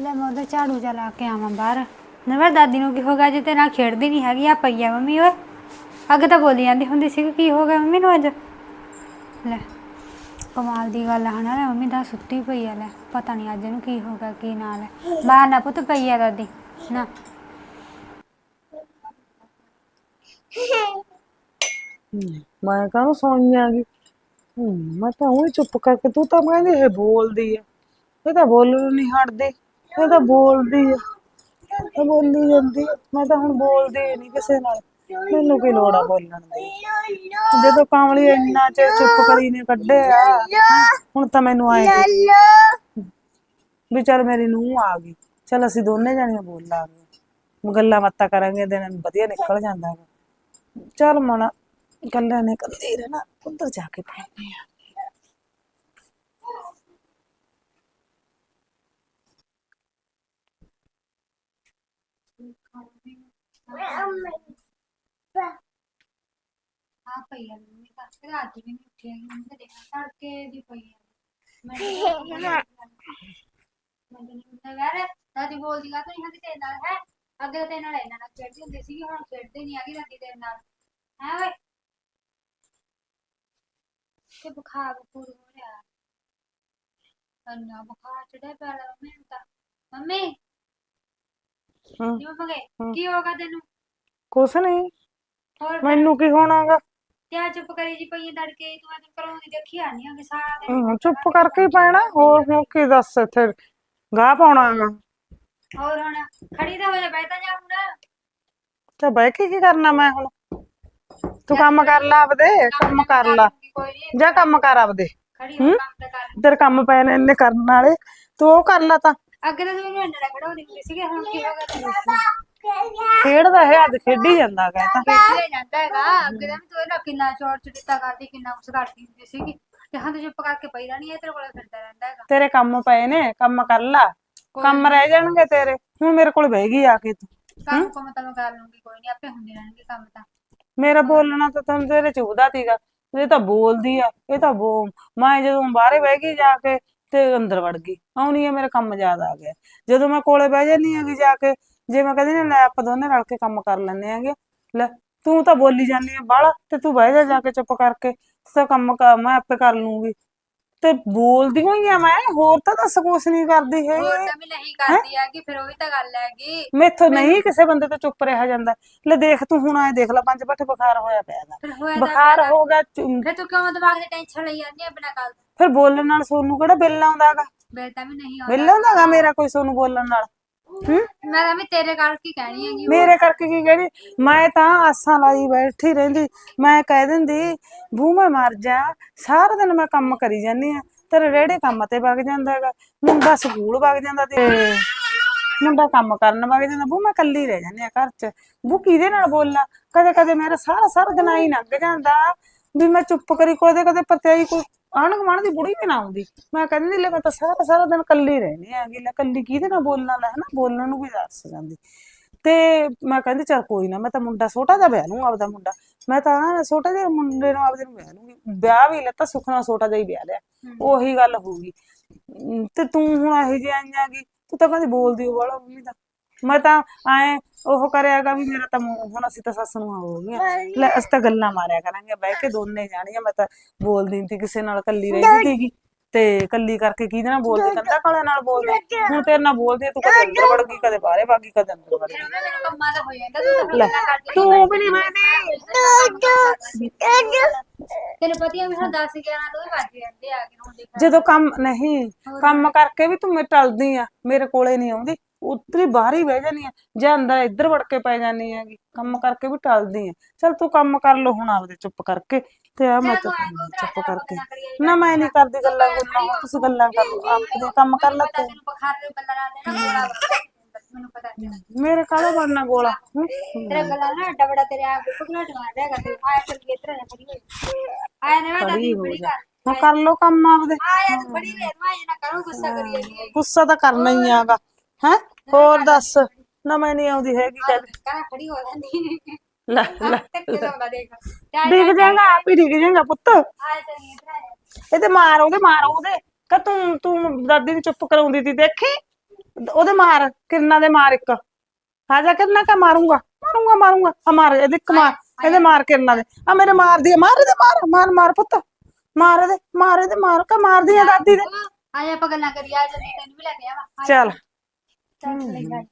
ਲੈ ਮੈਂ ਉਹਦਾ ਝਾੜੂ ਜਾ ਲਾ ਕੇ ਆਵਾਂ ਬਾਹਰ। ਨਰਵੈਰ ਦਾਦੀ ਨੂੰ ਕੀ ਹੋ ਗਿਆ ਜੇ ਤੇ ਨਾਲ ਖੇਡਦੀ ਨਹੀਂ ਹੈਗੀ, ਆ ਪਈ ਆ ਮੰਮੀ, ਓਏ। ਅੱਗੇ ਤਾਂ ਬੋਲੀ ਜਾਂਦੀ ਹੁੰਦੀ ਸੀ ਕੀ ਹੋ ਗਿਆ ਮੰਮੀ ਨੂੰ ਅੱਜ? ਲੈ, ਕਮਾਲ ਦੀ ਗੱਲ ਆ ਹਨਾ, ਲੈ ਮੰਮੀ ਦਾ ਸੁੱਤੀ ਪਈ ਆ, ਲੈ, ਪਤਾ ਨਹੀਂ ਅੱਜ ਇਹਨੂੰ ਕੀ ਹੋ ਗਿਆ, ਕੀ ਨਾਲ ਹੈ ਬਾਹਰ ਨਾ ਪੁੱਤ ਪਈ ਆ ਦਾਦੀ, ਨਾ। ਮੈਂ ਕਾਹਨੂੰ ਸੌਣੀ ਆ ਗਈ? ਮੈਂ ਤਾਂ ਉਹੀ ਚੁੱਪ ਕਰਕੇ, ਤੂੰ ਤਾਂ ਕਹਿੰਦੀ ਇਹ ਬੋਲਦੀ ਆ। ਇਹ ਤਾਂ ਬੋਲਣ ਨਹੀਂ ਹਟਦੀ, ਇਹ ਤਾਂ ਬੋਲਦੀ ਆ। ਇਹ ਬੋਲੀ ਜਾਂਦੀ ਆ। ਮੈਂ ਤਾਂ ਹੁਣ ਬੋਲਦੀ ਨਹੀਂ ਕਿਸੇ ਨਾਲ। ਮੈਨੂੰ ਕੀ ਲੋੜ ਆ ਬੋਲਣ ਦੀ। ਜਦੋਂ ਕਾਮਲੀ ਇੰਨਾ ਚਿਰ ਚੁੱਪ ਕਰੀ ਨੇ ਕੱਢਿਆ, ਹੁਣ ਤਾਂ ਮੈਨੂੰ ਆਏ ਵੀ ਚੱਲ ਮੇਰੀ ਨੂੰਹ ਆ ਗਈ। ਚੱਲ ਅਸੀਂ ਦੋਨੇ ਜਾਣੀਆਂ ਬੋਲ। ਗੱਲਾਂ ਬਾਤਾਂ ਕਰਾਂਗੇ, ਦਿਨ ਵਧੀਆ ਨਿਕਲ ਜਾਂਦਾ ਹੈ ਚੱਲ ਮਣਾ ਕੱਲਿਆਂ ਨੇ ਕੱਲੀ ਰਹਿਣਾ, ਉੱਧਰ ਜਾ ਕੇ ਪੈਣੇ ਆ। ਆ ਪਈ ਆ ਮੰਮੀ ਤਾਂ ਰਾਤ ਵੀ ਨਹੀਂ ਉੱਠੀ ਹੈਗੀ ਮੰਮੀ ਤਾਂ ਦੇਖਾ ਤੜਕੇ ਦੀ ਪਈ ਆ। ਮੈਂ ਮੈਂ ਨਹੀਂ ਵੈਰ ਦਾਦੀ ਬੋਲਦੀ ਗਾ ਨਹੀਂ ਹੰਦੀ ਤੇਰੇ ਨਾਲ ਹੈ? ਅੱਗੇ ਤੇ ਨਾਲ ਇਹਨਾਂ ਨਾਲ ਖੇਡਦੀ ਹੁੰਦੀ ਸੀ ਹੁਣ ਖੇਡਦੇ ਨਹੀਂ ਆਗੀ ਦਾਦੀ ਤੇਰੇ ਨਾਲ। ਹੈ ਓਏ? ਕਿ ਬੁਖਾਰ ਬੁਖੂਰ ਹੋ ਰਿਹਾ। ਅੰਨਾ ਬੁਖਾਰ ਚੜਿਆ ਪਿਆ ਲੈ ਮੰਮੀ ਨੂੰ ਤਾਂ। ਮੰਮੀ ਹਾਂ ਕਿਉਂ ਮਗੇ ਕੀ ਹੋਗਾ ਤੈਨੂੰ? ਕੁਛ ਨਹੀਂ ਹੋਰ ਮੈਨੂੰ ਕੀ ਹੋਣਾਗਾ? ਕਿਆ ਚੁੱਪ ਕਰੀ ਜੀ ਪਈ ਤੜਕੇ ਤੂੰ ਅੱਜ ਘਰੋਂ ਦੀ ਦੇਖੀ ਆ ਨਹੀਂ ਆ ਸਾਰਾ ਦਿਨ। ਹਮ, ਚੁੱਪ ਕਰਕੇ ਹੀ ਪੈਣਾ ਹੋਰ ਹੁਣ ਕੀ ਦੱਸ ਇੱਥੇ ਗਾਹ ਪਾਉਣਾਗਾ ਹੋਰ ਹੁਣ ਖੜੀ ਤਾਂ ਹੋ ਜਾ ਬੈਠਾ ਜਾ ਹੁਣ। ਤੇ ਬਹਿ ਕੇ ਕੀ ਕਰਨਾ ਮੈਂ ਹੁਣ? ਤੂੰ ਕੰਮ ਕਰ ਲਾ ਆਪਦੇ ਕੰਮ ਕਰ ਲਾ। ਕੋਈ ਜਾ ਕੰਮ ਕਰ ਆਪਦੇ। ਖੜੀ ਹੋ? ਕੰਮ ਤਾਂ ਕਰ। ਤੇਰੇ ਕੰਮ ਪਏ ਨੇ ਇੰਨੇ ਕਰਨ ਵਾਲੇ ਤੂੰ ਉਹ ਕਰ ਲਾ ਤਾਂ। ਅੱਗੇ ਤਾਂ ਤੂੰ ਮੈਨੂੰ ਅੰਡਾ ਖੜਾ ਹੁੰਦੀ ਹੁੰਦੀ ਸੀਗੀ ਹੁਣ ਕੀ ਹੋ ਗਿਆ ਤੈਨੂੰ ਖੇਡਦਾ ਹੈ ਅੱਜ ਖੇਡੀ ਜਾਂਦਾ ਤਾਂ। ਖੇਡਿਆ ਜਾਂਦਾ ਹੈਗਾ। ਅੱਗੇ ਤਾਂ ਤੂੰ ਇਹਨਾਂ ਕਿੰਨਾ ਚੋਰ ਚੜਿੱਤਾ ਕਰਦੀ ਕਿੰਨਾ ਕੁਛ ਕਰਦੀ ਹੁੰਦੀ ਸੀਗੀ। ਤੇ ਹਾਂ ਤੂੰ ਚੁੱਪ ਕਰਕੇ ਪਈ ਨਹੀਂ ਤੇਰੇ ਕੋਲ ਫਿਰਦਾ ਰਹਿੰਦਾ ਹੈਗਾ। ਤੇਰੇ ਕੰਮ ਪਏ ਨੇ ਕੰਮ ਕਰ ਲਾ। ਕੰਮ ਰਹਿ ਜਾਣਗੇ ਤੇਰੇ। ਹੁਣ ਮੇਰੇ ਕੋਲ ਬਹਿ ਗਈ ਆ ਕੇ ਤੂੰ ਕੰਮ ਕੰਮ ਤਾਂ ਮੈਂ ਕਰ ਲੂੰਗੀ ਕੋਈ ਨਹੀਂ ਆਪੇ ਹੁੰਦੇ ਰਹਿਣਗੇ ਕੰਮ ਤਾਂ। ਮੇਰਾ ਬੋਲਣਾ ਤਾਂ ਤੈਨੂੰ ਤੇਰੇ ਚੁਭਦਾ ਸੀਗਾ। ਇਹ ਤਾਂ ਬੋਲਦੀ ਆ ਇਹ ਤਾਂ ਬੋ ਮੈਂ ਜਦੋਂ ਬਾਹਰੇ ਬਹਿ ਗਈ ਜਾ ਕੇ ਤੇ ਅੰਦਰ ਵੜ ਗਈ। ਆਉਣੀ ਆ ਮੇਰਾ ਕੰਮ ਯਾਦ ਆ ਗਿਆ। ਜਦੋਂ ਮੈਂ ਕੋਲੇ ਬਹਿ ਜਾਂਦੀ ਹੈਗੀ ਜਾ ਕੇ ਜੇ ਮੈਂ ਕਹਿੰਦੀ ਨਾ ਲੈ ਆਪਾਂ ਦੋਨੇ ਰਲ ਕੇ ਕੰਮ ਕਰ ਲੈਂਦੇ ਆਂਗੇ ਲੈ ਤੂੰ ਤਾਂ ਬੋਲੀ ਜਾਂਦੀ ਆ ਬਾਹਲਾ ਤੇ ਤੂੰ ਬਹਿ ਜਾ ਜਾ ਕੇ ਚੁੱਪ ਕਰਕੇ ਸਾ ਕੰਮ ਕਰ ਮੈਂ ਆਪੇ ਕਰ ਲੂੰਗੀ। ਤੇ ਬੋਲਦੀ ਹੋਈ ਆ ਮੈਂ ਹੋਰ ਤਾਂ ਦੱਸ ਕੁਛ ਨਹੀਂ ਕਰਦੀ ਹੈ ਹੋਰ ਤਾਂ ਵੀ ਨਹੀਂ ਕਰਦੀ ਹੈਗੀ ਫਿਰ ਉਹ ਵੀ ਤਾਂ ਗੱਲ ਹੈਗੀ। ਮੈਥੋਂ ਨਹੀਂ ਕਿਸੇ ਬੰਦੇ ਤੋਂ ਚੁੱਪ ਰਿਹਾ ਜਾਂਦਾ। ਲੈ ਦੇਖ ਤੂੰ ਹੁਣ ਆਏ ਦੇਖ ਲੈ ਪੰਜ ਬੱਠੇ ਬੁਖਾਰ ਹੋਇਆ ਪਿਆ ਤਾਂ ਬੁਖਾਰ ਹੋ ਗਿਆ ਫਿਰ ਤੂੰ ਕਿਉਂ ਦਿਮਾਗ ਤੇ ਟੈਨਸ਼ਨ ਲਈ ਜਾਂਦੀ ਹੈ ਬਿਨਾਂ ਗੱਲ ਫਿਰ ਬੋਲਣ ਨਾਲ ਸੋਨੂੰ ਕਿਹੜਾ ਬਿੱਲ ਆਉਂਦਾਗਾ ਬਿਲ ਤਾਂ ਵੀ ਨਹੀਂ ਬਿੱਲ ਆਉਂਦਾ ਆਉਂਦਾਗਾ ਮੇਰਾ ਕੋਈ ਸੋਨੂੰ ਬੋਲਣ ਨਾਲ? ਹੂੰ? ਮੈਂ ਤਾਂ ਵੀ ਤੇਰੇ ਕਰਕੇ ਹੀ ਕਹਿਣੀ ਹੈਗੀ ਮੇਰੇ ਕਰਕੇ ਕੀ ਕਹਿਣੀ? ਮੈਂ ਤਾਂ ਆਸਾਂ ਲਾਈ ਬੈਠੀ ਰਹਿੰਦੀ ਮੈਂ ਕਹਿ ਦਿੰਦੀ ਬੂ ਮੈਂ ਮਰ ਜਾ ਸਾਰਾ ਦਿਨ ਮੈਂ ਕੰਮ ਕਰੀ ਜਾਂਦੀ ਆ ਤੇਰੇ ਰੇੜੇ ਕੰਮ ਤੇ ਵਗ ਜਾਂਦਾ ਹੈਗਾ ਮੁੰਡਾ ਸਕੂਲ ਵਗ ਜਾਂਦਾ ਤੇ ਮੁੰਡਾ ਕੰਮ ਕਰਨ ਵਗ ਜਾਂਦਾ ਬੂ ਮੈਂ ਕੱਲੀ ਰਹਿ ਜਾਂਦੀ ਆ ਘਰ 'ਚ ਬੂ ਕਿਹਦੇ ਨਾਲ ਬੋਲਾਂ? ਕਦੇ ਕਦੇ ਮੇਰਾ ਸਾਰਾ ਸਾਰਾ ਦਿਨ ਆਈ ਲੰਘ ਜਾਂਦਾ ਵੀ ਮੈਂ ਚੁੱਪ ਕਰੀ ਕਦੇ ਕਦੇ ਪਤਿਆਈ ਕੋਈ ਆਣ ਗੁਆਂਢ ਦੀ ਬੁੜੀ ਵੀ ਨਾ ਆਉਂਦੀ। ਮੈਂ ਕਹਿੰਦੀ ਲੈ ਮੈਂ ਤਾਂ ਸਾਰਾ ਸਾਰਾ ਦਿਨ ਕੱਲੀ ਰਹਿੰਦੀ ਆਂਗੀ ਲੈ ਕੱਲੀ ਕਿਹਦੇ ਨਾਲ ਬੋਲਣਾ ਲੈ ਹਨਾ? ਬੋਲਣ ਨੂੰ ਵੀ ਦੱਸ ਜਾਂਦੀ। ਤੇ ਮੈਂ ਕਹਿੰਦੀ ਚਲ ਕੋਈ ਨਾ ਮੈਂ ਤਾਂ ਮੁੰਡਾ ਛੋਟਾ ਜਿਹਾ ਵਿਆਹ ਲੂੰਗਾ ਆਪਦਾ ਮੁੰਡਾ। ਮੈਂ ਤਾਂ ਛੋਟੇ ਜਿਹੇ ਮੁੰਡੇ ਨੂੰ ਆਪਦੇ ਨੂੰ ਵਿਆਹ ਲੂੰਗੀ ਵਿਆਹ ਵੀ ਲੱਤਾ ਸੁਖਣਾ ਛੋਟਾ ਜਿਹਾ ਹੀ ਵਿਆਹ ਲਿਆ। ਉਹੀ ਗੱਲ ਹੋਊਗੀ ਤੇ ਤੂੰ ਹੁਣ ਇਹੋ ਜਿਹੀ ਆਈਆਂਗੀ ਤੂੰ ਤਾਂ ਕਹਿੰਦੀ ਬੋਲਦੀ ਹੋ ਵਾਲਾ ਮੰਮੀ ਦਾ। ਮੈਂ ਤਾਂ ਐ ਉਹ ਕਰਿਆਗਾ ਵੀ ਮੇਰਾ ਤਾਂ ਮੂੰਹ- ਹੁਣ ਅਸੀਂ ਤਾਂ ਸੱਸ ਨੂੰ ਹੋ ਗਈਆਂ ਲੈ ਅਸੀਂ ਤਾਂ ਗੱਲਾਂ ਮਾਰਿਆ ਕਰਾਂਗੇ ਬਹਿ ਕੇ ਦੋਨੇ ਜਾਣੀਆਂ ਮੈਂ ਤਾਂ ਬੋਲਦੀ ਨਹੀਂ ਤੀ ਕਿਸੇ ਨਾਲ ਕੱਲੀ ਰਹਿੰਦੀ ਸੀਗੀ। ਤੇ ਕੱਲੀ ਕਰਕੇ ਕਿਹਦੇ ਨਾਲ ਬੋਲਦੀ ਕੰਦਾ ਕਾਲੇ ਨਾਲ ਬੋਲਦੀ। ਹੁਣ ਤੇਰੇ ਨਾਲ ਬੋਲਦੀ ਤੂੰ ਕਦੇ ਅੰਦਰ ਵੜ ਗਈ ਕਦੇ ਬਾਹਰੇ ਵਗ ਗਈ ਕਦੇ ਅੰਦਰ ਵੜ ਗਈ। ਫਿਰ ਉਹਨੇ ਮੈਨੂੰ ਕੰਮਾਂ ਦਾ ਹੋ ਜਾਂਦਾ ਤੂੰ ਵੀ ਨਹੀਂ ਮੈਂ ਤੈਨੂੰ ਪਤਾ ਵੀ ਹੁਣ 10 11 ਤੋਂ ਵੱਜ ਜਾਂਦੇ ਆ ਕਿ ਹੁਣ ਦੇਖ ਜਦੋਂ ਕੰਮ ਨਹੀਂ ਕੰਮ ਕਰਕੇ ਵੀ ਤੂੰ ਮੇ ਟਲਦੀ ਆ ਮੇਰੇ ਕੋਲੇ ਨਹੀਂ ਆਉਂਦੀ। ਉੱਤਰੀ ਬਾਹਰ ਹੀ ਬਹਿ ਜਾਨੀ ਆ ਜਾਂ ਅੰਦਰ ਇੱਧਰ ਵੜ ਕੇ ਪੈ ਜਾਨੀ ਹੈਗੀ ਕੰਮ ਕਰਕੇ ਵੀ ਟਲਦੀ ਆ। ਚਲ ਤੂੰ ਕੰਮ ਕਰ ਲੋ ਹੁਣ ਆਪਦੇ ਚੁੱਪ ਕਰਕੇ ਤੇ ਆ ਮੈਂ ਤਾਂ ਚੁੱਪ ਕਰਕੇ। ਨਾ ਮੈਂ ਨਹੀਂ ਕਰਦੀ ਗੱਲਾਂ ਗੁੱਲਾਂ ਤੁਸੀਂ ਗੱਲਾਂ ਕਰ ਲਓ ਆਪਦੇ ਕੰਮ ਕਰ ਲੈ ਤੈਨੂੰ ਬੁਖਾਰ ਦੇ ਬੱਲਾ ਲਾ ਦੇਣਾ ਮੈਨੂੰ ਪਤਾ ਮੇਰੇ ਕਾਹਦਾ ਬਣਨਾ ਗੋਲਾ? ਹੂੰ? ਤੇਰਾ ਗਲਾ ਨਾ ਏਡਾ ਬੜਾ ਤੇਰੇ ਆਪ ਦੇ ਘੁੱਟ ਮਾਰ ਰਿਹਾ ਕਰ ਤੇ ਆਇਆ ਕਰ ਕੇ ਇਤਰਾ ਖੜੀ ਹੋਈ ਆਇਆ ਨਾ ਦਾਦੀ ਬੜੀ ਕਰ ਹਾਂ ਕਰ ਲੋ ਕੰਮ ਆਪਦੇ। ਆਇਆ ਤੂੰ ਬੜੀ ਰਹਿ ਮੈਂ ਇਹ ਨਾ ਕਰੂੰ ਗੁੱਸਾ ਕਰੀ ਜਾਂਦੀ ਹੈ ਗੁੱਸਾ ਤਾਂ ਕਰਨਾ ਹੀ ਆਗਾ। ਹੈ? ਹੋਰ ਦੱਸ ਨਾ ਮੈਂ ਨਹੀਂ ਆਉਂਦੀ ਹੈਗੀ ਚੱਲ ਕਹਾਂ ਖੜੀ ਹੋ ਜਾਂਦੀ। ਲੈ ਲੈ ਕੇ ਡਿੱਗ ਜਾਏਗਾ ਆਪ ਹੀ ਡਿੱਗ ਜਾਏਗਾ ਪੁੱਤ। ਇਹਦੇ ਮਾਰ ਉਹਦੇ ਮਾਰ ਉਹਦੇ। ਕਹ ਤੂੰ ਤੂੰ ਦਾਦੀ ਨੂੰ ਚੁੱਪ ਕਰਾਉਂਦੀ ਤੀ ਦੇਖੀ? ਉਹਦੇ ਮਾਰ ਕਿਰਨਾਂ ਦੇ ਮਾਰ ਇੱਕ। ਆ ਜਾ ਕਿਰਨਾਂ ਕਾ ਮਾਰੂੰਗਾ ਮਾਰੂੰਗਾ ਮਾਰੂੰਗਾ। ਆ ਮਾਰ ਇਹਦੇ ਇੱਕ ਮਾਰ ਇਹਦੇ ਮਾਰ ਕਿਰਨਾਂ ਦੇ। ਆ ਮੇਰੇ ਮਾਰਦੀ ਆ ਮਾਰ ਇਹਦੇ ਮਾਰ ਮਾਰ ਮਾਰ ਪੁੱਤ। ਮਾਰ ਇਹਦੇ ਮਾਰ ਇਹਦੇ ਮਾਰ ਕਾ ਮਾਰਦੀ ਆ ਦਾਦੀ ਦੇ। ਆਇਆ ਆਪਾਂ ਗੱਲਾਂ ਕਰੀ ਆ ਜल्दी ਤੈਨੂੰ ਵੀ ਲੈ ਕੇ ਆਵਾ। ਚੱਲ। ਚੱਲ ਲੈ ਜਾ